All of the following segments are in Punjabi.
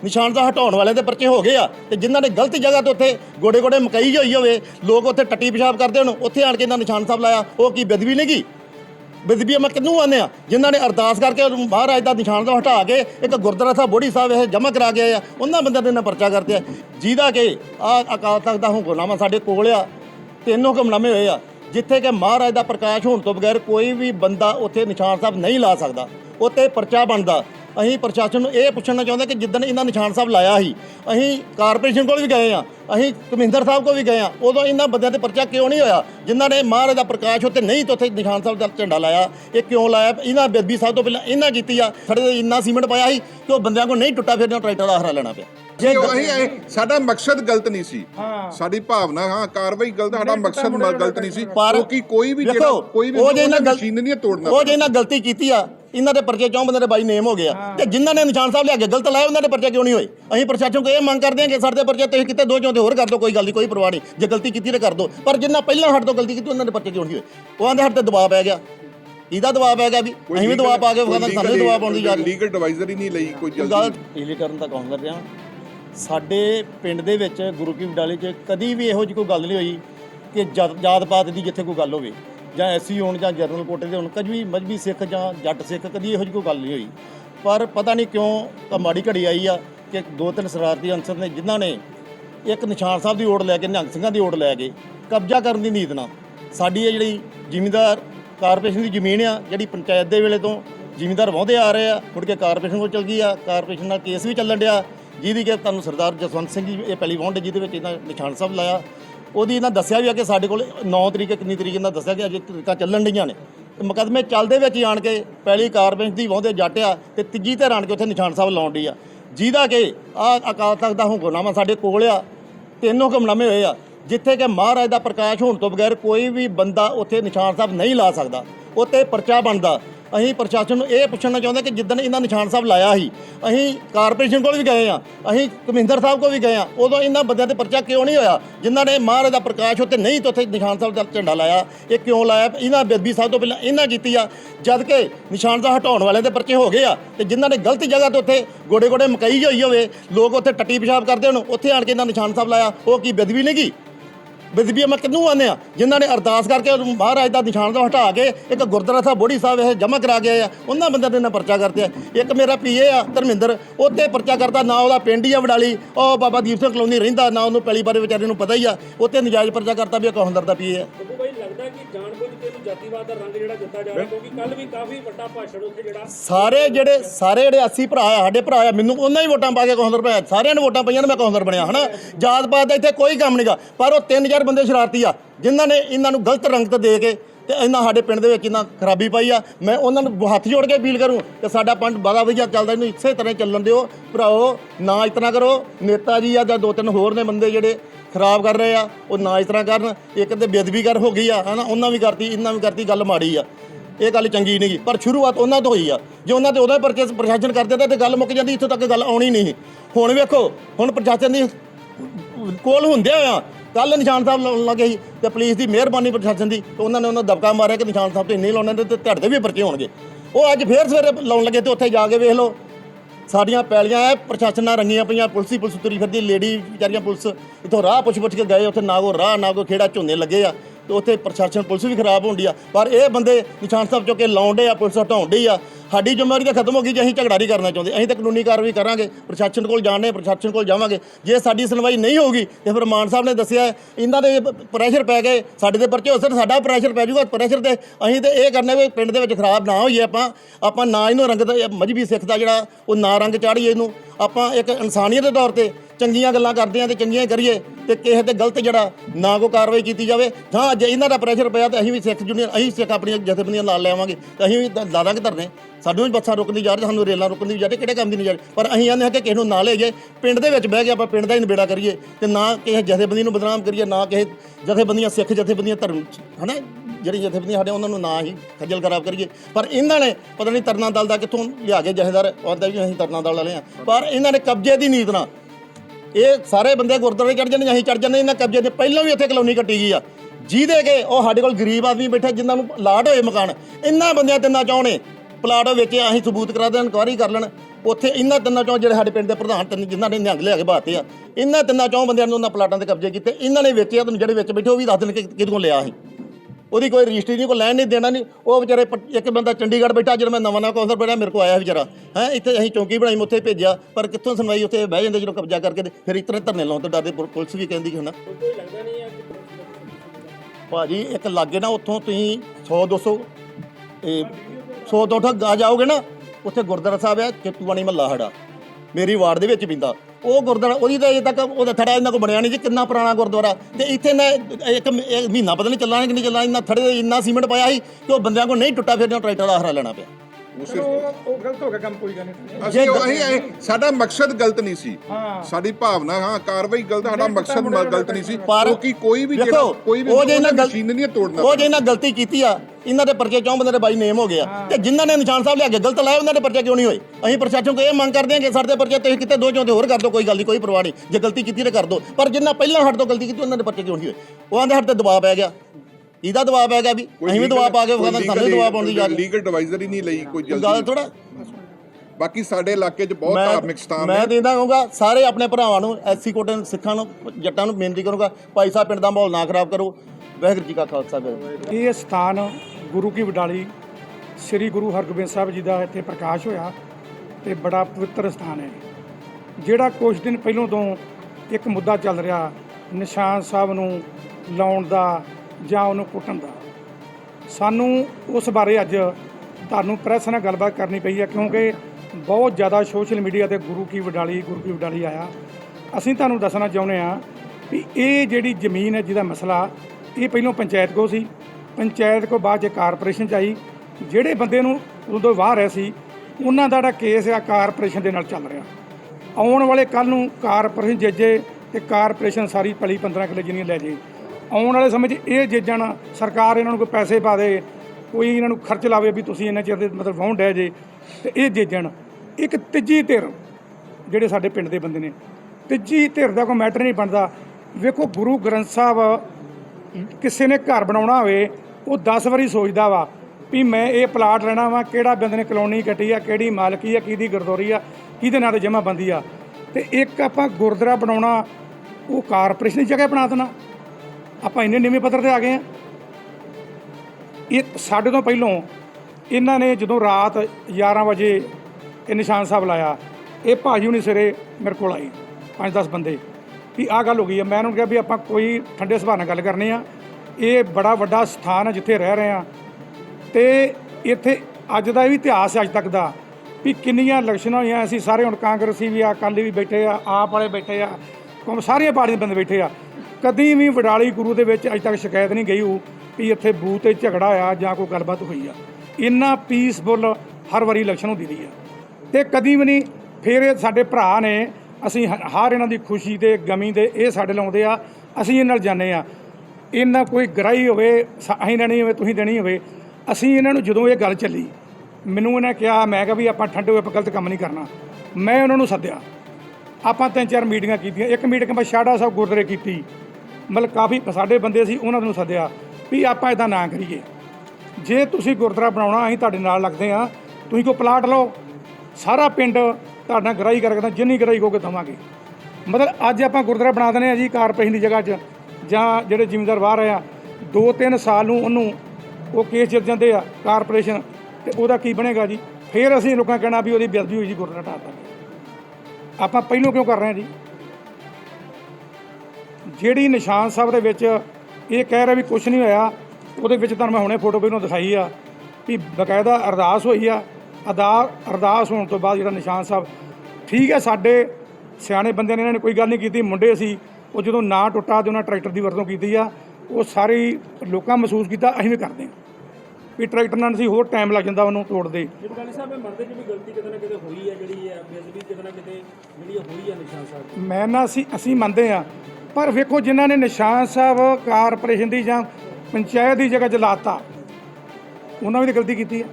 ਨਿਸ਼ਾਨ ਦਾ ਹਟਾਉਣ ਵਾਲਿਆਂ ਦੇ ਪਰਚੇ ਹੋ ਗਏ ਆ ਤੇ ਜਿਨ੍ਹਾਂ ਨੇ ਗਲਤ ਜਗ੍ਹਾ ਤੇ ਉੱਥੇ ਗੋੜੇ ਗੋੜੇ ਮਕਈ ਹੋਈ ਹੋਵੇ, ਲੋਕ ਉੱਥੇ ਟੱਟੀ ਪਿਸ਼ਾਬ ਕਰਦੇ ਹਨ ਉੱਥੇ ਆਣ ਕੇ ਇਹਨਾਂ ਨਿਸ਼ਾਨ ਸਾਹਿਬ ਲਾਇਆ, ਉਹ ਕੀ ਬਦਵੀ ਨਹੀਂ ਗੀ ਬਦਵੀ ਮੈਂ ਕਿਹਨੂੰ ਆਨੇ ਆ? ਜਿਨ੍ਹਾਂ ਨੇ ਅਰਦਾਸ ਕਰਕੇ ਮਹਾਰਾਜ ਦਾ ਨਿਸ਼ਾਨ ਦਾ ਹਟਾ ਕੇ ਇੱਕ ਗੁਰਦੁਆਰਾ ਸਾਹਿਬ, ਬੋੜੀ ਸਾਹਿਬ ਇਹ ਜਮ੍ਹਾਂ ਕਰਾ ਗਏ ਆ, ਉਹਨਾਂ ਬੰਦਿਆਂ ਦੇ ਨਾਲ ਪਰਚਾ ਕਰਦੇ ਆ। ਜਿਹਦਾ ਕਿ ਆ ਅਕਾਲ ਤਖਤ ਦਾ ਹੁਕਮਨਾਮਾ ਸਾਡੇ ਕੋਲ ਆ, ਤਿੰਨ ਹੁਕਮਨਾਮੇ ਹੋਏ ਆ, ਜਿੱਥੇ ਕਿ ਮਹਾਰਾਜ ਦਾ ਪ੍ਰਕਾਸ਼ ਹੋਣ ਤੋਂ ਬਗੈਰ ਕੋਈ ਵੀ ਬੰਦਾ ਉੱਥੇ ਨਿਸ਼ਾਨ ਸਾਹਿਬ ਨਹੀਂ ਲਾ ਸਕਦਾ। ਉੱਤੇ ਪਰਚਾ ਬਣਦਾ। ਅਸੀਂ ਪ੍ਰਸ਼ਾਸਨ ਨੂੰ ਇਹ ਪੁੱਛਣਾ ਚਾਹੁੰਦੇ ਕਿ ਜਿੱਦਣ ਇਹਨਾਂ ਨਿਸ਼ਾਨ ਸਾਹਿਬ ਲਾਇਆ ਸੀ ਅਸੀਂ ਕਾਰਪੋਰੇਸ਼ਨ ਕੋਲ ਵੀ ਗਏ ਆ ਅਸੀਂ ਕਮਿੰਦਰ ਸਾਹਿਬ ਕੋਲ ਵੀ ਗਏ ਆ ਉਦੋਂ ਇਹਨਾਂ ਬੰਦਿਆਂ ਤੇ ਪਰਚਾ ਕਿਉਂ ਨਹੀਂ ਹੋਇਆ? ਜਿਨ੍ਹਾਂ ਨੇ ਮਹਾਰਾਜ ਦਾ ਪ੍ਰਕਾਸ਼ ਉੱਤੇ ਨਹੀਂ ਤੇ ਉੱਥੇ ਨਿਸ਼ਾਨ ਸਾਹਿਬ ਦਾ ਝੰਡਾ ਲਾਇਆ ਇਹ ਕਿਉਂ ਲਾਇਆ? ਇਹਨਾਂ ਬੇਦਬੀ ਸਾਹਿਬ ਤੋਂ ਪਹਿਲਾਂ ਇਹਨਾਂ ਕੀਤੀ ਆ ਸਾਡੇ ਤੇ ਇੰਨਾ ਸੀਮੈਂਟ ਪਾਇਆ ਸੀ ਕਿ ਉਹ ਬੰਦਿਆਂ ਕੋਲ ਨਹੀਂ ਟੁੱਟਾ ਫਿਰ ਟਰੈਕਟਰ ਦਾ ਆਸਰਾ ਲੈਣਾ ਪਿਆ। ਜੇ ਅਸੀਂ ਸਾਡਾ ਮਕਸਦ ਗਲਤ ਨਹੀਂ ਸੀ। ਸਾਡੀ ਭਾਵਨਾ ਹਾਂ ਕਾਰਵਾਈ ਗਲਤ ਸਾਡਾ ਮਕਸਦ ਗਲਤ ਨਹੀਂ ਸੀ। ਪਰ ਕਿਉਂਕਿ ਕੋਈ ਵੀ ਜਿਹੜਾ ਕੋਈ ਵੀ ਉਹ ਨਹੀਂ ਤੋੜਨਾ ਉਹ ਜੇ ਇਹਨਾਂ ਗਲਤੀ ਕੀਤੀ ਆ ਇਹਨਾਂ ਦੇ ਪਰਚੇ ਚੌਂ ਬੰਦੇ ਦੇ ਬਾਈ ਨੇਮ ਹੋ ਗਿਆ ਤੇ ਜਿਨ੍ਹਾਂ ਨੇ ਨਿਸ਼ਾਨ ਸਾਹਿਬ ਲਿਆ ਕੇ ਗਲਤ ਲਾਇਆ ਉਹਨਾਂ ਦੇ ਪਰਚੇ ਕਿਉਂ ਨਹੀਂ ਹੋਏ? ਅਸੀਂ ਪ੍ਰਸ਼ਾਸਨ ਕੋਲ ਇਹ ਮੰਗ ਕਰਦੇ ਹਾਂ ਕਿ ਸਾਡੇ ਦੇ ਪਰਚੇ ਤੁਸੀਂ ਕਿਤੇ ਦੋ ਚੌਂ ਤੇ ਹੋਰ ਕਰ ਦਿਓ ਕੋਈ ਗੱਲ ਨਹੀਂ ਕੋਈ ਪਰਵਾਹ ਨਹੀਂ। ਜੇ ਗਲਤੀ ਕੀਤੀ ਤੇ ਕਰ ਦਿਓ। ਪਰ ਜਿਨ੍ਹਾਂ ਪਹਿਲਾਂ ਸਾਡੇ ਤੋਂ ਗਲਤੀ ਕੀਤੀ ਉਹਨਾਂ ਦੇ ਪਰਚੇ ਕਿਉਂ ਨਹੀਂ ਹੋਏ? ਉਹ ਆਂਦੇ ਸਾਡੇ ਤੇ ਦਬਾਅ ਪੈ ਗਿਆ। ਇਹਦਾ ਦਬਾਅ ਪੈ ਗਿਆ ਵੀ ਅਸੀਂ ਵੀ ਦਬਾਅ ਪਾ ਕੇ ਵਿਖਾਣਾ ਸਾਨੂੰ ਵੀ ਦਬਾਅ ਪਾਉਣ ਦੀ ਯਾਦ ਲੀਗਲ ਐਡਵਾਈਜ਼ਰ ਹੀ ਨਹੀਂ ਲਈ ਕੋਈ ਗੱਲ ਜਲਦੀ ਪੀਲੀ ਕਰਨ ਦਾ ਕੌਣ ਕਰ ਰਿਹਾ? ਸਾਡੇ ਪਿੰਡ ਦੇ ਵਿੱਚ ਗੁਰੂ ਕੀ ਵਿਡਾਲੇ 'ਚ ਕਦੀ ਵੀ ਇਹੋ ਜਿਹੀ ਕੋਈ ਗੱਲ ਨਹੀਂ ਹੋਈ ਕਿ ਜਾਤ ਪਾਤ ਦੀ ਜਿੱਥੇ ਕੋਈ ਗੱਲ ਹੋਵੇ। ਜਾਂ ਐਸੀ ਹੋਣ ਜਾਂ ਜਨਰਲ ਕੋਟੇ ਦੇ ਹੋਣ, ਕਦੀ ਵੀ ਮਜਬੀ ਸਿੱਖ ਜਾਂ ਜੱਟ ਸਿੱਖ ਕਦੀ ਇਹੋ ਜਿਹੀ ਕੋਈ ਗੱਲ ਨਹੀਂ ਹੋਈ। ਪਰ ਪਤਾ ਨਹੀਂ ਕਿਉਂ ਤਾਂ ਮਾੜੀ ਘੜੀ ਆਈ ਆ ਕਿ ਦੋ ਤਿੰਨ ਸ਼ਰਾਰਤੀ ਅਨਸਰ ਨੇ ਜਿਨ੍ਹਾਂ ਨੇ ਇੱਕ ਨਿਸ਼ਾਨ ਸਾਹਿਬ ਦੀ ਓੜ ਲੈ ਕੇ, ਨਿਹੰਗ ਸਿੰਘਾਂ ਦੀ ਓੜ ਲੈ ਕੇ ਕਬਜ਼ਾ ਕਰਨ ਦੀ ਨੀਤ ਨਾਲ ਸਾਡੀ ਇਹ ਜਿਹੜੀ ਜ਼ਿਮੀਂਦਾਰ ਕਾਰਪੋਰੇਸ਼ਨ ਦੀ ਜ਼ਮੀਨ ਆ, ਜਿਹੜੀ ਪੰਚਾਇਤ ਦੇ ਵੇਲੇ ਤੋਂ ਜ਼ਿਮੀਂਦਾਰ ਵਾਹੁੰਦੇ ਆ ਰਹੇ ਆ, ਮੁੜ ਕੇ ਕਾਰਪੋਰੇਸ਼ਨ ਕੋਲ ਚਲ ਗਈ ਆ, ਕਾਰਪੋਰੇਸ਼ਨ ਨਾਲ ਕੇਸ ਵੀ ਚੱਲਣ ਡਿਆ। ਜਿਹਦੀ ਕਿ ਤੁਹਾਨੂੰ ਸਰਦਾਰ ਜਸਵੰਤ ਸਿੰਘ ਜੀ ਇਹ ਪਹਿਲੀ ਵਾਹੁੰਡ ਜਿਹਦੇ ਵਿੱਚ ਇਹਨਾਂ ਨਿਸ਼ਾਨ ਸਾਹਿਬ ਲਾਇਆ। ਉਹਦੀ ਇਹਨਾਂ ਦੱਸਿਆ ਵੀ ਆ ਕਿ ਸਾਡੇ ਕੋਲ 9 ਤਰੀਕ, ਕਿੰਨੀ ਤਰੀਕ ਇਹਨਾਂ ਦੱਸਿਆ ਕਿ ਅਜੇ ਤਰੀਕਾਂ ਚੱਲਣ ਡੀਆਂ ਨੇ। ਤੇ ਮੁਕੱਦਮੇ ਚੱਲਦੇ ਵਿੱਚ ਹੀ ਆਣ ਕੇ ਪਹਿਲੀ ਕਾਰਪੋਰੇਸ਼ਨ ਦੀ ਵਾਹੁੰਦੇ ਜੱਟ ਆ ਤੇ ਤੀਜੀ ਧਿਰ ਆਣ ਕੇ ਉੱਥੇ ਨਿਸ਼ਾਨ ਸਾਹਿਬ ਲਾਉਣ ਡਈ ਆ। ਜਿਹਦਾ ਕਿ ਆ ਅਕਾਲ ਤਖਤ ਦਾ ਹੁਕਮਨਾਮਾ ਸਾਡੇ ਕੋਲ ਆ, ਤਿੰਨ ਹੁਕਮਨਾਮੇ ਹੋਏ ਆ, ਜਿੱਥੇ ਕਿ ਮਹਾਰਾਜ ਦਾ ਪ੍ਰਕਾਸ਼ ਹੋਣ ਤੋਂ ਬਗੈਰ ਕੋਈ ਵੀ ਬੰਦਾ ਉੱਥੇ ਨਿਸ਼ਾਨ ਸਾਹਿਬ ਨਹੀਂ ਲਾ ਸਕਦਾ। ਉੱਤੇ ਪਰਚਾ ਬਣਦਾ। ਅਸੀਂ ਪ੍ਰਸ਼ਾਸਨ ਨੂੰ ਇਹ ਪੁੱਛਣਾ ਚਾਹੁੰਦੇ ਕਿ ਜਿੱਦਣ ਇਹਨਾਂ ਨਿਸ਼ਾਨ ਸਾਹਿਬ ਲਾਇਆ ਸੀ, ਅਸੀਂ ਕਾਰਪੋਰੇਸ਼ਨ ਕੋਲ ਵੀ ਗਏ ਆ ਅਸੀਂ ਕਮਿੰਦਰ ਸਾਹਿਬ ਕੋਲ ਵੀ ਗਏ ਆ ਉਦੋਂ ਇਹਨਾਂ ਬੰਦਿਆਂ ਤੇ ਪਰਚਾ ਕਿਉਂ ਨਹੀਂ ਹੋਇਆ? ਜਿਨ੍ਹਾਂ ਨੇ ਮਹਾਰਾਜ ਦਾ ਪ੍ਰਕਾਸ਼ ਉੱਤੇ ਨਹੀਂ ਤੇ ਉੱਥੇ ਨਿਸ਼ਾਨ ਸਾਹਿਬ ਦਾ ਝੰਡਾ ਲਾਇਆ, ਇਹ ਕਿਉਂ ਲਾਇਆ? ਇਹਨਾਂ ਬੇਦਬੀ ਸਾਹਿਬ ਤੋਂ ਪਹਿਲਾਂ ਇਹਨਾਂ ਕੀਤੀ ਆ, ਜਦ ਕਿ ਨਿਸ਼ਾਨ ਸਾਹਿਬ ਹਟਾਉਣ ਵਾਲਿਆਂ ਦੇ ਪਰਚੇ ਹੋ ਗਏ ਆ, ਤੇ ਜਿਨ੍ਹਾਂ ਨੇ ਗਲਤ ਜਗ੍ਹਾ ਤੇ ਉੱਥੇ ਗੋੜੇ ਗੋੜੇ ਮਕਈ ਹੋਈ ਹੋਵੇ, ਲੋਕ ਉੱਥੇ ਟੱਟੀ ਪਿਸ਼ਾਬ ਕਰਦੇ ਹੋਣ, ਉੱਥੇ ਆਣ ਕੇ ਇਹਨਾਂ ਨਿਸ਼ਾਨ ਸਾਹਿਬ ਲਾਇਆ, ਉਹ ਕੀ ਬੇਦਬੀ ਨਹੀਂ ਗੀ ਬਦਬੀ ਮੈਂ ਕਿਹਨੂੰ ਆਨੇ ਆ ਜਿਨ੍ਹਾਂ ਨੇ ਅਰਦਾਸ ਕਰਕੇ ਮਹਾਰਾਜ ਦਾ ਨਿਸ਼ਾਨ ਤੋਂ ਹਟਾ ਕੇ ਇੱਕ ਗੁਰਦੁਆਰਾ ਸਾਹਿਬ, ਬੋੜੀ ਸਾਹਿਬ ਇਹ ਜਮ੍ਹਾਂ ਕਰਾ ਗਏ ਆ। ਉਹਨਾਂ ਬੰਦਿਆਂ ਦੇ ਨਾਲ ਪਰਚਾ ਕਰਦੇ ਆ। ਇੱਕ ਮੇਰਾ ਪੀਏ ਆ, ਧਰਮਿੰਦਰ ਉੱਤੇ ਪਰਚਾ ਕਰਦਾ ਨਾ ਉਹਦਾ ਪਿੰਡ ਹੀ ਆ ਵਡਾਲੀ। ਉਹ ਬਾਬਾ ਦੀਪ ਸਿੰਘ ਕਲੋਨੀ ਰਹਿੰਦਾ, ਨਾ ਉਹਨੂੰ ਪਹਿਲੀ ਬਾਰੇ ਵਿਚਾਰੇ ਨੂੰ ਪਤਾ ਹੀ ਆ। ਉੱਤੇ ਨਜਾਇਜ਼ ਪਰਚਾ ਕਰਤਾ ਵੀ ਇੱਕ ਹੰਦਰ ਦਾ ਪੀਏ ਆ। ਬੱਬੂ ਭਾਈ ਲੱਗਦਾ ਕਿ ਜਾਣਬੁੱਝ ਕੇ ਇਹਨੂੰ ਜਾਤੀਵਾਦ ਦਾ ਰੰਗ ਜਿਹੜਾ ਦਿੱਤਾ ਜਾ ਰਿਹਾ ਕਿਉਂਕਿ ਕੱਲ ਵੀ ਕਾਫੀ ਵੱਡਾ ਭਾਸ਼ਣ ਉੱਥੇ ਜਿਹੜਾ ਸਾਰੇ ਜਿਹੜੇ ਸਾਰੇ ਜਿਹੜੇ 80 ਭਰਾ ਆ ਸਾਡੇ ਭਰਾ ਆ ਮੈਨੂੰ ਉਹਨਾਂ ਹੀ ਵੋਟਾਂ ਪਾ ਕੇ ਕੌਂਸਲਰ ਬਣਾਇਆ। ਸਾਰਿਆਂ ਨੇ ਵੋਟਾਂ ਪਈਆਂ ਨੇ ਮੈਂ ਕੌਂਸਲਰ ਬਣਿਆ ਹਨਾ? ਜਾਤ ਪਾਤ ਦਾ ਇੱਥੇ ਕੋਈ ਕੰਮ ਨਹੀਂਗਾ ਪਰ ਉਹ 3000 ਬੰਦੇ ਸ਼ਰਾਰਤੀ ਆ ਜਿਨ੍ਹਾਂ ਨੇ ਇਹਨਾਂ ਨੂੰ ਗਲਤ ਰੰਗਤ ਦੇ ਕੇ ਤੇ ਇਹਨਾਂ ਸਾਡੇ ਪਿੰਡ ਦੇ ਵਿੱਚ ਇਹਨਾਂ ਖਰਾਬੀ ਪਾਈ ਆ। ਮੈਂ ਉਹਨਾਂ ਨੂੰ ਹੱਥ ਜੋੜ ਕੇ ਅਪੀਲ ਕਰੂੰ ਕਿ ਸਾਡਾ ਪਿੰਡ ਬੜਾ ਵਧੀਆ ਚੱਲਦਾ ਇਹਨੂੰ ਇਸੇ ਤਰ੍ਹਾਂ ਚੱਲਣ ਦਿਓ। ਭਰਾਓ ਨਾ ਤਰ੍ਹਾਂ ਕਰੋ। ਨੇਤਾ ਜੀ ਆ ਜਾਂ ਦੋ ਤਿੰਨ ਹੋਰ ਨੇ ਬੰਦੇ ਜਿਹੜੇ ਖਰਾਬ ਕਰ ਰਹੇ ਆ, ਉਹ ਨਾ ਇਸ ਤਰ੍ਹਾਂ ਕਰਨ, ਇੱਕ ਤੇ ਬੇਅਦਬੀ ਕਰ ਹੋ ਗਈ ਆ, ਹਨਾ, ਉਹਨਾਂ ਵੀ ਕਰਤੀ ਇਹਨਾਂ ਵੀ ਕਰਤੀ, ਗੱਲ ਮਾੜੀ ਆ। ਇਹ ਗੱਲ ਚੰਗੀ ਨਹੀਂ ਗੀ, ਪਰ ਸ਼ੁਰੂਆਤ ਉਹਨਾਂ ਤੋਂ ਹੋਈ ਆ। ਜੇ ਉਹਨਾਂ ਤੇ ਉਹਦਾ ਪਰਚੇਸ ਪ੍ਰਸ਼ਾਸਨ ਕਰ ਦਿੰਦਾ ਤੇ ਗੱਲ ਮੁੱਕ ਜਾਂਦੀ, ਇੱਥੋਂ ਤੱਕ ਗੱਲ ਆਉਣੀ ਨਹੀਂ। ਹੁਣ ਵੇਖੋ, ਹੁਣ ਪ੍ਰਸ਼ਾਸਨ ਦੀ ਕੋਲ ਹੁੰਦੇ ਆ ਕੱਲ ਨਿਸ਼ਾਨ ਸਾਹਿਬ ਲਾਉਣ ਲੱਗੇ ਸੀ ਤੇ ਪੁਲਿਸ ਦੀ ਮਿਹਰਬਾਨੀ ਪ੍ਰਸ਼ਾਸਨ ਦੀ ਉਹਨਾਂ ਨੇ ਉਹਨਾਂ ਦਬਕਾ ਮਾਰਿਆ ਕਿ ਨਿਸ਼ਾਨ ਸਾਹਿਬ ਤੇ ਨਹੀਂ ਲਾਉਣੇ ਤੇ ਤੁਹਾਡੇ ਤੇ ਵੀ ਪਰਚੇ ਹੋਣਗੇ। ਉਹ ਅੱਜ ਫੇਰ ਸਵੇਰੇ ਲਾਉਣ ਲੱਗੇ ਤੇ ਉੱਥੇ ਜਾ ਕੇ ਵੇਖ ਲਓ ਸਾਡੀਆਂ ਪੈਲੀਆਂ ਐ, ਪ੍ਰਸ਼ਾਸਨ ਨਾਲ ਰੰਗੀਆਂ ਪਈਆਂ, ਪੁਲਿਸ ਹੀ ਪੁਲਿਸ ਤੁਰੀ ਫਿਰਦੀ, ਲੇਡੀ ਵਿਚਾਰੀਆਂ ਪੁਲਿਸ ਇਥੋਂ ਰਾਹ ਪੁੱਛ ਪੁੱਛ ਕੇ ਗਏ, ਉੱਥੇ ਨਾ ਕੋ ਰਾਹ, ਨਾ ਕੋ ਖੇੜਾ, ਝੋਨੇ ਲੱਗੇ ਆ। ਉੱਥੇ ਪ੍ਰਸ਼ਾਸਨ ਪੁਲਿਸ ਵੀ ਖਰਾਬ ਹੁੰਦੀ ਆ। ਪਰ ਇਹ ਬੰਦੇ ਨਿਸ਼ਾਨ ਸਾਹਿਬ ਚੁੱਕ ਕੇ ਲਾਉਂਦੇ ਆ, ਪੁਲਿਸ ਹਟਾਉਂਦੇ ਆ। ਸਾਡੀ ਜ਼ਿੰਮੇਵਾਰੀ ਤਾਂ ਖਤਮ ਹੋ ਗਈ ਜੇ ਅਸੀਂ ਝਗੜਾ ਨਹੀਂ ਕਰਨਾ ਚਾਹੁੰਦੇ। ਅਸੀਂ ਤਾਂ ਕਾਨੂੰਨੀ ਕਾਰਵਾਈ ਕਰਾਂਗੇ, ਪ੍ਰਸ਼ਾਸਨ ਕੋਲ ਜਾਣੇ ਪ੍ਰਸ਼ਾਸਨ ਕੋਲ ਜਾਵਾਂਗੇ। ਜੇ ਸਾਡੀ ਸੁਣਵਾਈ ਨਹੀਂ ਹੋਊਗੀ, ਤੇ ਫਿਰ ਮਾਨ ਸਾਹਿਬ ਨੇ ਦੱਸਿਆ ਇਹਨਾਂ ਦੇ ਪ੍ਰੈਸ਼ਰ ਪੈ ਗਏ, ਸਾਡੇ 'ਤੇ ਪਰਚੇ ਹੋ ਸਰ ਸਾਡਾ ਪ੍ਰੈਸ਼ਰ ਪੈ ਜੂਗਾ ਪ੍ਰੈਸ਼ਰ ਤੇ ਅਸੀਂ ਤੇ ਇਹ ਕਰਨਾ ਵੀ ਪਿੰਡ ਦੇ ਵਿੱਚ ਖਰਾਬ ਨਾ ਹੋਈਏ ਆਪਾਂ। ਆਪਾਂ ਨਾ ਇਹਨੂੰ ਰੰਗ ਦਾ ਮਜਬੀ ਸਿੱਖ ਦਾ ਜਿਹੜਾ, ਉਹ ਨਾ ਰੰਗ ਚਾੜੀਏ ਇਹਨੂੰ। ਆਪਾਂ ਇੱਕ ਇਨਸਾਨੀਅਤ ਦੇ ਤੌਰ ਤੇ ਚੰਗੀਆਂ ਗੱਲਾਂ ਕਰਦੇ ਆ ਤੇ ਚੰਗੀਆਂ ਹੀ ਕਰੀਏ ਤੇ ਕਿਸੇ ਤੇ ਗਲਤ ਜਿਹੜਾ ਨਾ ਕੋ ਕਾਰਵਾਈ ਕੀਤੀ ਜਾਵੇ। ਹਾਂ, ਜੇ ਇਹਨਾਂ ਦਾ ਪ੍ਰੈਸ਼ਰ ਪਿਆ ਤੇ ਅਸੀਂ ਵੀ ਸਿੱਖ ਯੂਨੀਅਨ ਅਸੀਂ ਸਿੱਖ ਆਪਣੀਆਂ ਜਥੇਬੰਦੀਆਂ ਨਾਲ ਲਿਆਵਾਂਗੇ ਤੇ ਅਸੀਂ ਵੀ ਲਾ ਦਾਂਗੇ ਧਰਨੇ। ਸਾਨੂੰ ਵੀ ਬੱਸਾਂ ਰੁਕਣ ਦੀ ਜਾ ਰਹੀ ਸਾਨੂੰ ਰੇਲਾਂ ਰੁਕਣ ਦੀ ਜਾ ਰਹੀ ਕਿਹੜੇ ਕੰਮ ਦੀ ਨਹੀਂ ਜਾ ਰਹੀ ਪਰ ਅਸੀਂ ਆਨੇ ਹਾਂ ਕਿ ਕਿਸੇ ਨੂੰ ਨਾ ਲੈ ਜਾਏ ਪਿੰਡ ਦੇ ਵਿੱਚ ਬਹਿ ਕੇ ਆਪਾਂ ਪਿੰਡ ਦਾ ਹੀ ਨਿਬੇੜਾ ਕਰੀਏ ਤੇ ਨਾ ਕਿਸੇ ਜਥੇਬੰਦੀ ਨੂੰ ਬਦਨਾਮ ਕਰੀਏ, ਨਾ ਕਿਸੇ ਜਥੇਬੰਦੀਆਂ, ਸਿੱਖ ਜਥੇਬੰਦੀਆਂ ਧਰਮ ਹਨਾ? ਜਿਹੜੀ ਜਥੇਬੰਦੀਆਂ ਸਾਡੇ, ਉਹਨਾਂ ਨੂੰ ਨਾ ਹੀ ਖੱਜਲ ਖਰਾਬ ਕਰੀਏ। ਪਰ ਇਹਨਾਂ ਨੇ ਪਤਾ ਨਹੀਂ ਤਰਨਾ ਦਲ ਦਾ ਕਿੱਥੋਂ ਲਿਆ ਕੇ ਜਥੇਦਾਰ ਆਉਂਦਾ ਵੀ ਅਸੀਂ ਤਰਨਾ ਦਲ ਵਾਲੇ ਆ। ਪਰ ਇਹਨਾਂ ਨੇ ਕਬਜ਼ੇ ਦੀ ਨੀਤ ਨਾਲ ਇਹ ਸਾਰੇ ਬੰਦੇ ਗੁਰਦੁਆਰੇ ਚੜ ਜਾਂਦੇ ਅਸੀਂ ਚੜ ਜਾਂਦੇ ਇਹਨਾਂ ਕਬਜ਼ੇ 'ਤੇ ਪਹਿਲਾਂ ਵੀ ਇੱਥੇ ਕਲੋਨੀ ਕੱਟੀ ਗਈ ਆ। ਜਿਹਦੇ ਕੇ ਉਹ ਸਾਡੇ ਕੋਲ ਗਰੀਬ ਆਦਮੀ ਬੈਠੇ, ਜਿਨ੍ਹਾਂ ਨੂੰ ਲਾਟ ਹੋਏ ਮਕਾਨ। ਇਹਨਾਂ ਬੰਦਿਆਂ ਤਿੰਨਾਂ ਚਾਹੁੰਨੇ ਪਲਾਟ ਵਿੱਚ ਅਸੀਂ ਸਬੂਤ ਕਰਾ ਦੇਣ ਇਨਕੁਆਰੀ ਕਰ ਲੈਣ। ਉੱਥੇ ਇਹਨਾਂ ਤਿੰਨਾਂ ਚੋਂ ਜਿਹੜੇ ਸਾਡੇ ਪਿੰਡ ਦੇ ਪ੍ਰਧਾਨ ਤਿੰਨ, ਜਿਨ੍ਹਾਂ ਨੇ ਨਿਹੰਗ ਲਿਆ ਕੇ ਬਾਤੇ ਆ, ਇਹਨਾਂ ਤਿੰਨਾਂ ਚੋਂ ਬੰਦਿਆਂ ਨੂੰ ਉਹਨਾਂ ਪਲਾਟਾਂ ਦੇ ਕਬਜ਼ੇ ਕੀਤੇ। ਇਹਨਾਂ ਨੇ ਵੇਚਿਆ ਤੁਹਾਨੂੰ ਜਿਹੜੇ ਵਿੱਚ ਬੈਠੇ, ਉਹ ਵੀ ਦੱਸ ਦੇਣ ਕਿ ਕਿਦੋਂ ਲਿਆ ਅਸੀਂ। ਉਹਦੀ ਕੋਈ ਰਜਿਸਟਰੀ ਨਹੀਂ ਕੋਈ ਲੈਣ ਨਹੀਂ ਦੇਣਾ ਨਹੀਂ। ਉਹ ਵਿਚਾਰੇ ਪ- ਇੱਕ ਬੰਦਾ ਚੰਡੀਗੜ੍ਹ ਬੈਠਾ ਜਦੋਂ ਮੈਂ ਨਵਾਂ ਨਵਾਂ ਕੌਂਸਲ ਬਣਿਆ, ਮੇਰੇ ਕੋਲ ਆਇਆ ਵਿਚਾਰਾ। ਹੈ, ਇੱਥੇ ਅਸੀਂ ਚੌਂਕੀ ਬਣਾਈ, ਮੈਂ ਉੱਥੇ ਭੇਜਿਆ। ਪਰ ਕਿੱਥੋਂ ਸੁਣਵਾਈ? ਉੱਥੇ ਬਹਿ ਜਾਂਦੇ ਜਦੋਂ ਕਬਜ਼ਾ ਕਰਕੇ ਤੇ ਫਿਰ ਤਰ੍ਹਾਂ ਧਰਨੇ ਲਾਉਣ ਤੋਂ ਡਰਦੇ। ਪੁ- ਪੁਲਿਸ ਵੀ ਕਹਿੰਦੀ ਕਿ ਹਨਾ ਕੋਈ ਲੱਗਦਾ ਹੈ ਕਿ ਭਾਜੀ, ਇੱਕ ਲਾਗੇ ਨਾ ਉੱਥੋਂ ਤੁਸੀਂ 100 200 ਇਹ 100 200 ਗਾ, ਜਾਓਗੇ ਨਾ, ਉੱਥੇ ਗੁਰਦੁਆਰਾ ਸਾਹਿਬ ਹੈ ਚਿੱਤੂਵਾਣੀ ਮਹੱਲਾ ਸਾਡਾ। ਮੇਰੀ ਵਾਰਡ ਦੇ ਵਿੱਚ ਪਿੰਦਾ। ਉਹ ਗੁਰਦੁਆਰਾ, ਉਹਦੀ ਤਾਂ ਅਜੇ ਤੱਕ ਉਹਦਾ ਥੜਾ ਇਹਨਾਂ ਕੋ ਬਣਿਆ ਨਹੀਂ ਜੀ, ਕਿੰਨਾ ਪੁਰਾਣਾ ਗੁਰਦੁਆਰਾ। ਤੇ ਇੱਥੇ ਨਾ ਇੱਕ ਮਹੀਨਾ ਪਤਾ ਨਹੀਂ ਚੱਲਣਾ ਕਿ ਨਹੀਂ ਚੱਲਣਾ, ਇੰਨਾ ਥੜੇ ਇੰਨਾ ਸੀਮੈਂਟ ਪਾਇਆ ਸੀ ਕਿ ਉਹ ਬੰਦਿਆਂ ਕੋ ਨਹੀਂ ਟੁੱਟਾ ਫਿਰ ਜਦੋਂ ਟਰੈਕਟਰ ਦਾ ਹਰਾ ਲੈਣਾ ਪਿਆ। ਉਹ ਉਹ ਗਲਤ ਹੋ ਗਿਆ ਕੰਮ ਕੋਈ ਗੱਲ ਨਹੀਂ। ਅਸੀਂ ਉਹ- ਅਸੀਂ ਅਸੀਂ- ਸਾਡਾ ਮਕਸਦ ਗਲਤ ਨਹੀਂ ਸੀ। ਸਾਡੀ ਭਾਵਨਾ ਹਾਂ ਕਾਰਵਾਈ ਗਲਤ ਸਾਡਾ ਮਕਸਦ ਮ- ਗਲਤ ਨਹੀਂ ਸੀ। ਪਰ ਕਿਉਂਕਿ ਕੋਈ ਵੀ ਜਿਹੜਾ ਦੇਖੋ, ਕੋਈ ਵੀ ਉਹ ਜੇ ਇਹਨਾਂ ਗਲ- ਮਸ਼ੀਨ ਨਹੀਂ ਤੋੜਨਾ ਉਹ ਜੇ ਇਹਨਾਂ ਗਲਤੀ ਕੀਤੀ ਆ ਇਹਨਾਂ ਦੇ ਪਰਚੇ ਚੌਂ ਬੰਦੇ ਦੇ ਬਾਈ ਨੇਮ ਹੋ ਗਿਆ ਤੇ ਜਿਨ੍ਹਾਂ ਨੇ ਨਿਸ਼ਾਨ ਸਾਹਿਬ ਲਿਆ ਕੇ ਗਲਤ ਲਾਇਆ ਉਹਨਾਂ ਦੇ ਪਰਚੇ ਕਿਉਂ ਨਹੀਂ ਹੋਏ? ਅਸੀਂ ਪ੍ਰਸ਼ਾਸਨ ਕੋਲ ਇਹ ਮੰਗ ਕਰਦੇ ਹਾਂ ਕਿ ਸਾਡੇ ਦੇ ਪਰਚੇ ਤੁਸੀਂ ਕਿਤੇ ਦੋ ਚੌਂ ਤੇ ਹੋਰ ਕਰ ਦਿਓ ਕੋਈ ਗੱਲ ਨਹੀਂ ਕੋਈ ਪਰਵਾਹ ਨਹੀਂ। ਜੇ ਗਲਤੀ ਕੀਤੀ ਤੇ ਕਰ ਦਿਓ। ਪਰ ਜਿਨ੍ਹਾਂ ਪਹਿਲਾਂ ਸਾਡੇ ਤੋਂ ਗਲਤੀ ਕੀਤੀ ਉਹਨਾਂ ਦੇ ਪਰਚੇ ਕਿਉਂ ਨਹੀਂ ਹੋਏ? ਉਹ ਆਂਦੇ ਸਾਡੇ ਤੇ ਦਬਾਅ ਪੈ ਗਿਆ। ਇਹਦਾ ਦਬਾਅ ਪੈ ਗਿਆ ਵੀ ਅਸੀਂ ਵੀ ਦਬਾਅ ਪਾ ਕੇ ਵਿਖਾਉਂਦੇ ਸਾਨੂੰ ਵੀ ਦਬਾਅ ਪਾਉਣ ਦੀ ਯਾਦ ਲੀਗਲ ਐਡਵਾਈਜ਼ਰ ਹੀ ਨਹੀਂ ਲਈ ਕੋਈ ਗੱਲ ਜਲਦੀ। ਥੋੜਾ ਬਾਕੀ ਸਾਡੇ ਇਲਾਕੇ 'ਚ ਬਹੁਤ ਧਾਰਮਿਕ ਸਥਾਨ ਮੈਂ ਦਿੰਦਾ ਕਹੂੰਗਾ ਸਾਰੇ ਆਪਣੇ ਭਰਾਵਾਂ ਨੂੰ ਐਸਸੀ ਕੋਟੇ ਨੂੰ ਸਿੱਖਾਂ ਨੂੰ ਜੱਟਾਂ ਨੂੰ ਬੇਨਤੀ ਕਰੂੰਗਾ ਭਾਈ ਸਾਹਿਬ ਪਿੰਡ ਦਾ ਮਾਹੌਲ ਨਾ ਖਰਾਬ ਕਰੋ। ਵਾਹਿਗੁਰੂ ਜੀ ਕਾ ਖਾਲਸਾ ਵਾਹਿਗੁਰੂ ਇਹ ਸਥਾਨ ਗੁਰੂ ਕੀ ਵਡਾਲੀ ਸ੍ਰੀ ਗੁਰੂ ਹਰਗੋਬਿੰਦ ਸਾਹਿਬ ਜੀ ਦਾ ਇੱਥੇ ਪ੍ਰਕਾਸ਼ ਹੋਇਆ ਤੇ ਬੜਾ ਪਵਿੱਤਰ ਸਥਾਨ ਹੈ। ਜਿਹੜਾ ਕੁਝ ਦਿਨ ਪਹਿਲਾਂ ਤੋਂ ਇੱਕ ਮੁੱਦਾ ਚੱਲ ਰਿਹਾ ਨਿਸ਼ਾਨ ਸਾਹਿਬ ਨੂੰ ਲਾਉਣ ਦਾ ਜਾਂ ਉਹਨੂੰ ਕੁੱਟਣ ਦਾ। ਸਾਨੂੰ ਉਸ ਬਾਰੇ ਅੱਜ ਤੁਹਾਨੂੰ ਪ੍ਰੈਸ ਨਾਲ ਗੱਲਬਾਤ ਕਰਨੀ ਪਈ ਹੈ, ਕਿਉਂਕਿ ਬਹੁਤ ਜ਼ਿਆਦਾ ਸੋਸ਼ਲ ਮੀਡੀਆ ਤੇ ਗੁਰੂ ਕੀ ਵਡਾਲੀ, ਗੁਰੂ ਕੀ ਵਡਾਲੀ ਆਇਆ। ਅਸੀਂ ਤੁਹਾਨੂੰ ਦੱਸਣਾ ਚਾਹੁੰਦੇ ਹਾਂ ਵੀ ਇਹ ਜਿਹੜੀ ਜ਼ਮੀਨ ਹੈ, ਜਿਹਦਾ ਮਸਲਾ, ਇਹ ਪਹਿਲਾਂ ਪੰਚਾਇਤ ਕੋ ਸੀ। ਪੰਚਾਇਤ ਕੋ ਬਾਅਦ ਚ ਕਾਰਪੋਰੇਸ਼ਨ ਚ ਆਈ। ਜਿਹੜੇ ਬੰਦੇ ਨੂੰ ਉਦੋਂ ਬਾਹਰ ਰਹੇ ਸੀ, ਉਹਨਾਂ ਦਾ ਜਿਹੜਾ ਕੇਸ ਆ, ਕਾਰਪੋਰੇਸ਼ਨ ਦੇ ਨਾਲ ਚੱਲ ਰਿਹਾ। ਆਉਣ ਵਾਲੇ ਕੱਲ ਨੂੰ ਕਾਰਪੋਰੇਸ਼ਨ ਜੱਜੇ ਤੇ ਕਾਰਪੋਰੇਸ਼ਨ ਸਾਰੀ ਪਲੀ 15 ਕਿੱਲੇ ਜਿੰਨੀ ਲੈ ਜੇ ਆਉਣ ਵਾਲੇ ਸਮੇਂ 'ਚ ਇਹ ਜੱਜਣ ਸਰਕਾਰ ਇਹਨਾਂ ਨੂੰ ਕੋਈ ਪੈਸੇ ਪਾ ਦੇ, ਕੋਈ ਇਹਨਾਂ ਨੂੰ ਖਰਚ ਲਾਵੇ ਵੀ ਤੁਸੀਂ ਇੰਨੇ ਚਿਰ ਦੇ ਮਤਲਬ ਵਾਹੁਣ ਡੈ ਜੇ, ਤੇ ਇਹ ਜੱਜਣ ਇੱਕ ਤੀਜੀ ਧਿਰ ਜਿਹੜੇ ਸਾਡੇ ਪਿੰਡ ਦੇ ਬੰਦੇ ਨੇ, ਤੀਜੀ ਧਿਰ ਦਾ ਕੋਈ ਮੈਟਰ ਨਹੀਂ ਬਣਦਾ। ਵੇਖੋ ਗੁਰੂ ਗ੍ਰੰਥ ਸਾਹਿਬ ਕਿਸੇ ਨੇ ਘਰ ਬਣਾਉਣਾ ਹੋਵੇ, ਉਹ 10 ਵਾਰੀ ਸੋਚਦਾ ਵਾ ਵੀ ਮੈਂ ਇਹ ਪਲਾਟ ਲੈਣਾ ਵਾ, ਕਿਹੜਾ ਬੰਦੇ ਨੇ ਕਲੋਨੀ ਕੱਟੀ ਆ, ਕਿਹੜੀ ਮਾਲਕੀ ਆ, ਕਿਹਦੀ ਗਰਦੌਰੀ ਆ, ਕਿਹਦੇ ਨਾਂ ਤੇ ਜਮ੍ਹਾਂ ਬੰਦੀ ਆ। ਤੇ ਇੱਕ ਆਪਾਂ ਗੁਰਦੁਆਰਾ ਬਣਾਉਣਾ, ਉਹ ਕਾਰਪੋਰੇਸ਼ਨ ਦੀ ਜਗ੍ਹਾ ਬਣਾ ਦੇਣਾ। ਆਪਾਂ ਇੰਨੇ ਨੀਵੇਂ ਪੱਧਰ ਤੇ ਆ ਗਏ ਆ ਇਹ ਸਾਡੇ ਤੋਂ ਪਹਿਲੋਂ ਇਹਨਾਂ ਨੇ ਜਦੋਂ ਰਾਤ 11 ਵਜੇ ਇਹ ਨਿਸ਼ਾਨ ਸਾਹਿਬ ਲਾਇਆ, ਇਹ ਭਾਜੀ ਹੁਣੀ ਸਿਰੇ ਮੇਰੇ ਕੋਲ ਆਈ 5-10 ਬੰਦੇ, ਵੀ ਆਹ ਗੱਲ ਹੋ ਗਈ ਆ। ਮੈਂ ਉਹਨਾਂ ਨੂੰ ਕਿਹਾ ਵੀ ਆਪਾਂ ਕੋਈ ਠੰਡੇ ਸੁਭਾਅ ਨਾਲ ਗੱਲ ਕਰਨੀ ਆ। ਇਹ ਬੜਾ ਵੱਡਾ ਸਥਾਨ ਹੈ ਜਿੱਥੇ ਰਹਿ ਰਹੇ ਆ। ਤੇ ਇੱਥੇ ਅੱਜ ਦਾ ਇਹ ਵੀ ਇਤਿਹਾਸ ਹੈ ਅੱਜ ਤੱਕ ਦਾ, ਵੀ ਕਿੰਨੀਆਂ ਇਲੈਕਸ਼ਨਾਂ ਹੋਈਆਂ। ਅਸੀਂ ਸਾਰੇ ਹੁਣ ਕਾਂਗਰਸੀ ਵੀ ਆ, ਅਕਾਲੀ ਵੀ ਬੈਠੇ ਆ, ਆਪ ਵਾਲੇ ਬੈਠੇ ਆ, ਕੌਮ ਸਾਰੀਆਂ ਪਾਰਟੀਆਂ ਦੇ ਬੰਦੇ ਬੈਠੇ ਆ। ਕਦੀ ਵੀ ਵਡਾਲੀ ਗੁਰੂ ਦੇ ਵਿੱਚ ਅੱਜ ਤੱਕ ਸ਼ਿਕਾਇਤ ਨਹੀਂ ਗਈ ਹੋ ਵੀ ਇੱਥੇ ਬੂਥ ਤੇ ਝਗੜਾ ਆ ਜਾਂ ਕੋਈ ਗੱਲਬਾਤ ਹੋਈ ਆ। ਇੰਨਾ ਪੀਸਫੁਲ ਹਰ ਵਾਰੀ ਇਲੈਕਸ਼ਨ ਹੁੰਦੀ ਰਹੀ ਆ। ਤੇ ਕਦੀ ਵੀ ਨਹੀਂ ਫਿਰ ਸਾਡੇ ਭਰਾ ਨੇ, ਅਸੀਂ ਹ- ਹਰ ਇਹਨਾਂ ਦੀ ਖੁਸ਼ੀ ਤੇ ਗਮੀ ਦੇ ਇਹ ਸਾਡੇ ਲਾਉਂਦੇ ਆ, ਅਸੀਂ ਇਹਨਾਂ ਨਾਲ ਜਾਂਦੇ ਆ। ਇਹਨਾਂ ਕੋਈ ਗਰਾਈ ਹੋਵੇ ਅਸੀਂ ਦੇਣੀ ਹੋਵੇ ਤੁਸੀਂ ਦੇਣੀ ਹੋਵੇ ਅਸੀਂ ਇਹਨਾਂ ਨੂੰ ਜਦੋਂ ਇਹ ਗੱਲ ਚੱਲੀ, ਮੈਨੂੰ ਇਹਨੇ ਕਿਹਾ, ਮੈਂ ਕਿਹਾ ਵੀ ਆਪਾਂ ਠੰਡੇ ਹੋਏ, ਆਪਾਂ ਗਲਤ ਕੰਮ ਨਹੀਂ ਕਰਨਾ। ਮੈਂ ਉਹਨਾਂ ਨੂੰ ਸੱਦਿਆ। ਆਪਾਂ ਤਿੰਨ ਚਾਰ ਮੀਟਿੰਗਾਂ ਕੀਤੀਆਂ। ਇੱਕ ਮੀਟਿੰਗ ਮੈਂ ਸ਼ਾੜਾ ਸਾਹਿਬ ਗੁਰਦੁਆਰੇ ਕੀਤੀ। ਮਤਲਬ ਕਾਫੀ ਸਾਡੇ ਬੰਦੇ ਸੀ, ਉਹਨਾਂ ਨੂੰ ਸੱਦਿਆ ਵੀ ਆਪਾਂ ਇਦਾਂ ਨਾ ਕਰੀਏ। ਜੇ ਤੁਸੀਂ ਗੁਰਦੁਆਰਾ ਬਣਾਉਣਾ, ਅਸੀਂ ਤੁਹਾਡੇ ਨਾਲ ਲੱਗਦੇ ਆ ਤੁਸੀਂ ਕੋ ਪਲਾਟ ਲਓ। ਸਾਰਾ ਪਿੰਡ ਤੁਹਾਡਾ ਗਰਾਈ ਕਰਕੇ ਜਿੰਨੀ ਗਰਾਈ ਕਹੋਗੇ ਦਵਾਂਗੇ। ਮਤਲਬ ਅੱਜ ਆਪਾਂ ਗੁਰਦੁਆਰਾ ਬਣਾ ਦਨੇ ਆ ਜੀ, ਕਾਰਪੋਰੇਸ਼ਨ ਦੀ ਜਗ੍ਹਾ 'ਚ, ਜਾਂ ਜਿਹੜੇ ਜ਼ਿਮੀਂਦਾਰ ਬਾਹਰ ਆ ਦੋ ਤਿੰਨ ਸਾਲ ਨੂੰ ਉਹਨੂੰ ਉਹ ਕੇਸ ਜਿੱਤ ਜਾਂਦੇ ਆ, ਕਾਰਪੋਰੇਸ਼ਨ, ਤੇ ਉਹਦਾ ਕੀ ਬਣੇਗਾ ਜੀ? ਫਿਰ ਅਸੀਂ ਲੋਕਾਂ ਕਹਿਣਾ ਵੀ ਉਹਦੀ ਬੇਅਦਬੀ ਹੋਈ ਜੀ, ਗੁਰਦੁਆਰਾ ਢਾਹ ਦਾਂਗੇ ਆਪਾਂ ਪਹਿਲੋਂ ਕਿਉਂ ਕਰ ਰਹੇ ਹਾਂ ਜੀ? ਜਿਹੜੀ ਨਿਸ਼ਾਨ ਸਾਹਿਬ ਦੇ ਵਿੱਚ ਇਹ ਕਹਿ ਰਿਹਾ ਵੀ ਕੁਝ ਨਹੀਂ ਹੋਇਆ ਉਹਦੇ ਵਿੱਚ ਤੁਹਾਨੂੰ ਮੈਂ ਹੁਣੇ ਫੋਟੋ ਪਹਿਲਾਂ ਦਿਖਾਈ ਆ ਵੀ ਬਕਾਇਦਾ ਅਰਦਾਸ ਹੋਈ ਆ। ਅਦਾ ਅਰਦਾਸ ਹੋਣ ਤੋਂ ਬਾਅਦ ਜਿਹੜਾ ਨਿਸ਼ਾਨ ਸਾਹਿਬ ਠੀਕ ਹੈ ਸਾਡੇ ਸਿਆਣੇ ਬੰਦਿਆਂ ਨੇ ਇਹਨਾਂ ਨੇ ਕੋਈ ਗੱਲ ਨਹੀਂ ਕੀਤੀ ਮੁੰਡੇ ਸੀ ਉਹ ਜਦੋਂ ਨਾ ਟੁੱਟਾ ਤੇ ਉਹਨਾਂ ਟਰੈਕਟਰ ਦੀ ਵਰਤੋਂ ਕੀਤੀ ਆ ਉਹ ਸਾਰੇ ਲੋਕਾਂ ਮਹਿਸੂਸ ਕੀਤਾ ਅਸੀਂ ਵੀ ਕਰਦੇ ਹਾਂ। ਵੀ ਟਰੈਕਟਰ ਨਾਲ ਸੀ ਹੋਰ ਟਾਈਮ ਲੱਗ ਜਾਂਦਾ ਉਹਨੂੰ ਤੋੜਦੇ। ਜੇ ਬਗਾਲੀ ਸਾਹਿਬ ਇਹ ਮੰਨਦੇ ਕਿ ਵੀ ਗਲਤੀ ਕਿਤੇ ਨਾ ਕਿਤੇ ਹੋਈ ਹੈ ਜਿਹੜੀ ਹੈ ਬੇਅਦਬੀ ਕਿਤੇ ਨਾ ਕਿਤੇ ਜਿਹੜੀ ਇਹ ਹੋਈ ਹੈ ਨਿਸ਼ਾਨ ਸਾਹਿਬ ਦੀ। ਮੈਂ ਨਾ ਅਸੀਂ ਅਸੀਂ ਮੰਨਦੇ ਆ ਪਰ ਵੇਖੋ ਜਿਨ੍ਹਾਂ ਨੇ ਨਿਸ਼ਾਨ ਸਾਹਿਬ ਕਾਰਪੋਰੇਸ਼ਨ ਦੀ ਜਾਂ ਪੰਚਾਇਤ ਦੀ ਜਗ੍ਹਾ 'ਚ ਲਾਤਾ ਉਹਨਾਂ ਵੀ ਤਾਂ ਗਲਤੀ ਕੀਤੀ ਹੈ।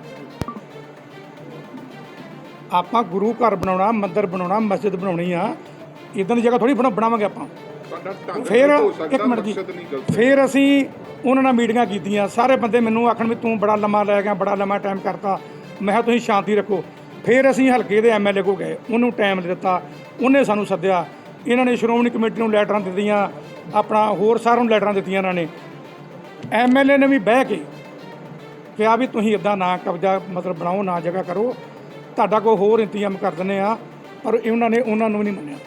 ਆਪਾਂ ਗੁਰੂ ਘਰ ਬਣਾਉਣਾ ਮੰਦਿਰ ਬਣਾਉਣਾ ਮਸਜਿਦ ਬਣਾਉਣੀ ਆ ਇਦਾਂ ਦੀ ਜਗ੍ਹਾ ਥੋੜੀ ਬਣਾਵਾਂਗੇ ਆਪਾਂ। ਫਿਰ ਇੱਕ ਮਿੰਟ ਜੀ। ਫਿਰ ਅਸੀਂ ਉਹਨਾਂ ਨਾਲ ਮੀਟਿੰਗਾਂ ਕੀਤੀਆਂ। ਸਾਰੇ ਬੰਦੇ ਮੈਨੂੰ ਆਖਣ ਵੀ ਤੂੰ ਬੜਾ ਲੰਮਾ ਲੈ ਗਿਆ ਬੜਾ ਲੰਮਾ ਟਾਈਮ ਕਰਤਾ। ਮੈਂ ਕਿਹਾ ਤੁਸੀਂ ਸ਼ਾਂਤੀ ਰੱਖੋ। ਫਿਰ ਅਸੀਂ ਹਲਕੇ ਦੇ ਐਮਐਲਏ ਕੋ ਗਏ। ਉਹਨੂੰ ਟਾਈਮ ਦਿੱਤਾ। ਉਹਨੇ ਸਾਨੂੰ ਸੱਦਿਆ। ਇਹਨਾਂ ਨੇ ਸ਼੍ਰੋਮਣੀ ਕਮੇਟੀ ਨੂੰ ਲੈਟਰਾਂ ਦਿੱਤੀਆਂ ਆਪਣਾ ਹੋਰ ਸਾਰਿਆਂ ਨੂੰ ਲੈਟਰਾਂ ਦਿੱਤੀਆਂ ਇਹਨਾਂ ਨੇ। ਐਮਐਲਏ ਨੇ ਵੀ ਬਹਿ ਕੇ ਕਿਹਾ ਵੀ ਤੁਸੀਂ ਇਦਾਂ ਨਾ ਕਬਜ਼ਾ ਮਤਲਬ ਬਣਾਓ ਨਾ ਜਗ੍ਹਾ ਕਰੋ। ਤੁਹਾਡਾ ਕੋਈ ਹੋਰ ਇੰਤਜ਼ਾਮ ਕਰ ਦਿੰਦੇ ਆ ਪਰ ਉਹਨਾਂ ਨੇ ਉਹਨਾਂ ਨੂੰ ਵੀ ਨਹੀਂ ਮੰਨਿਆ।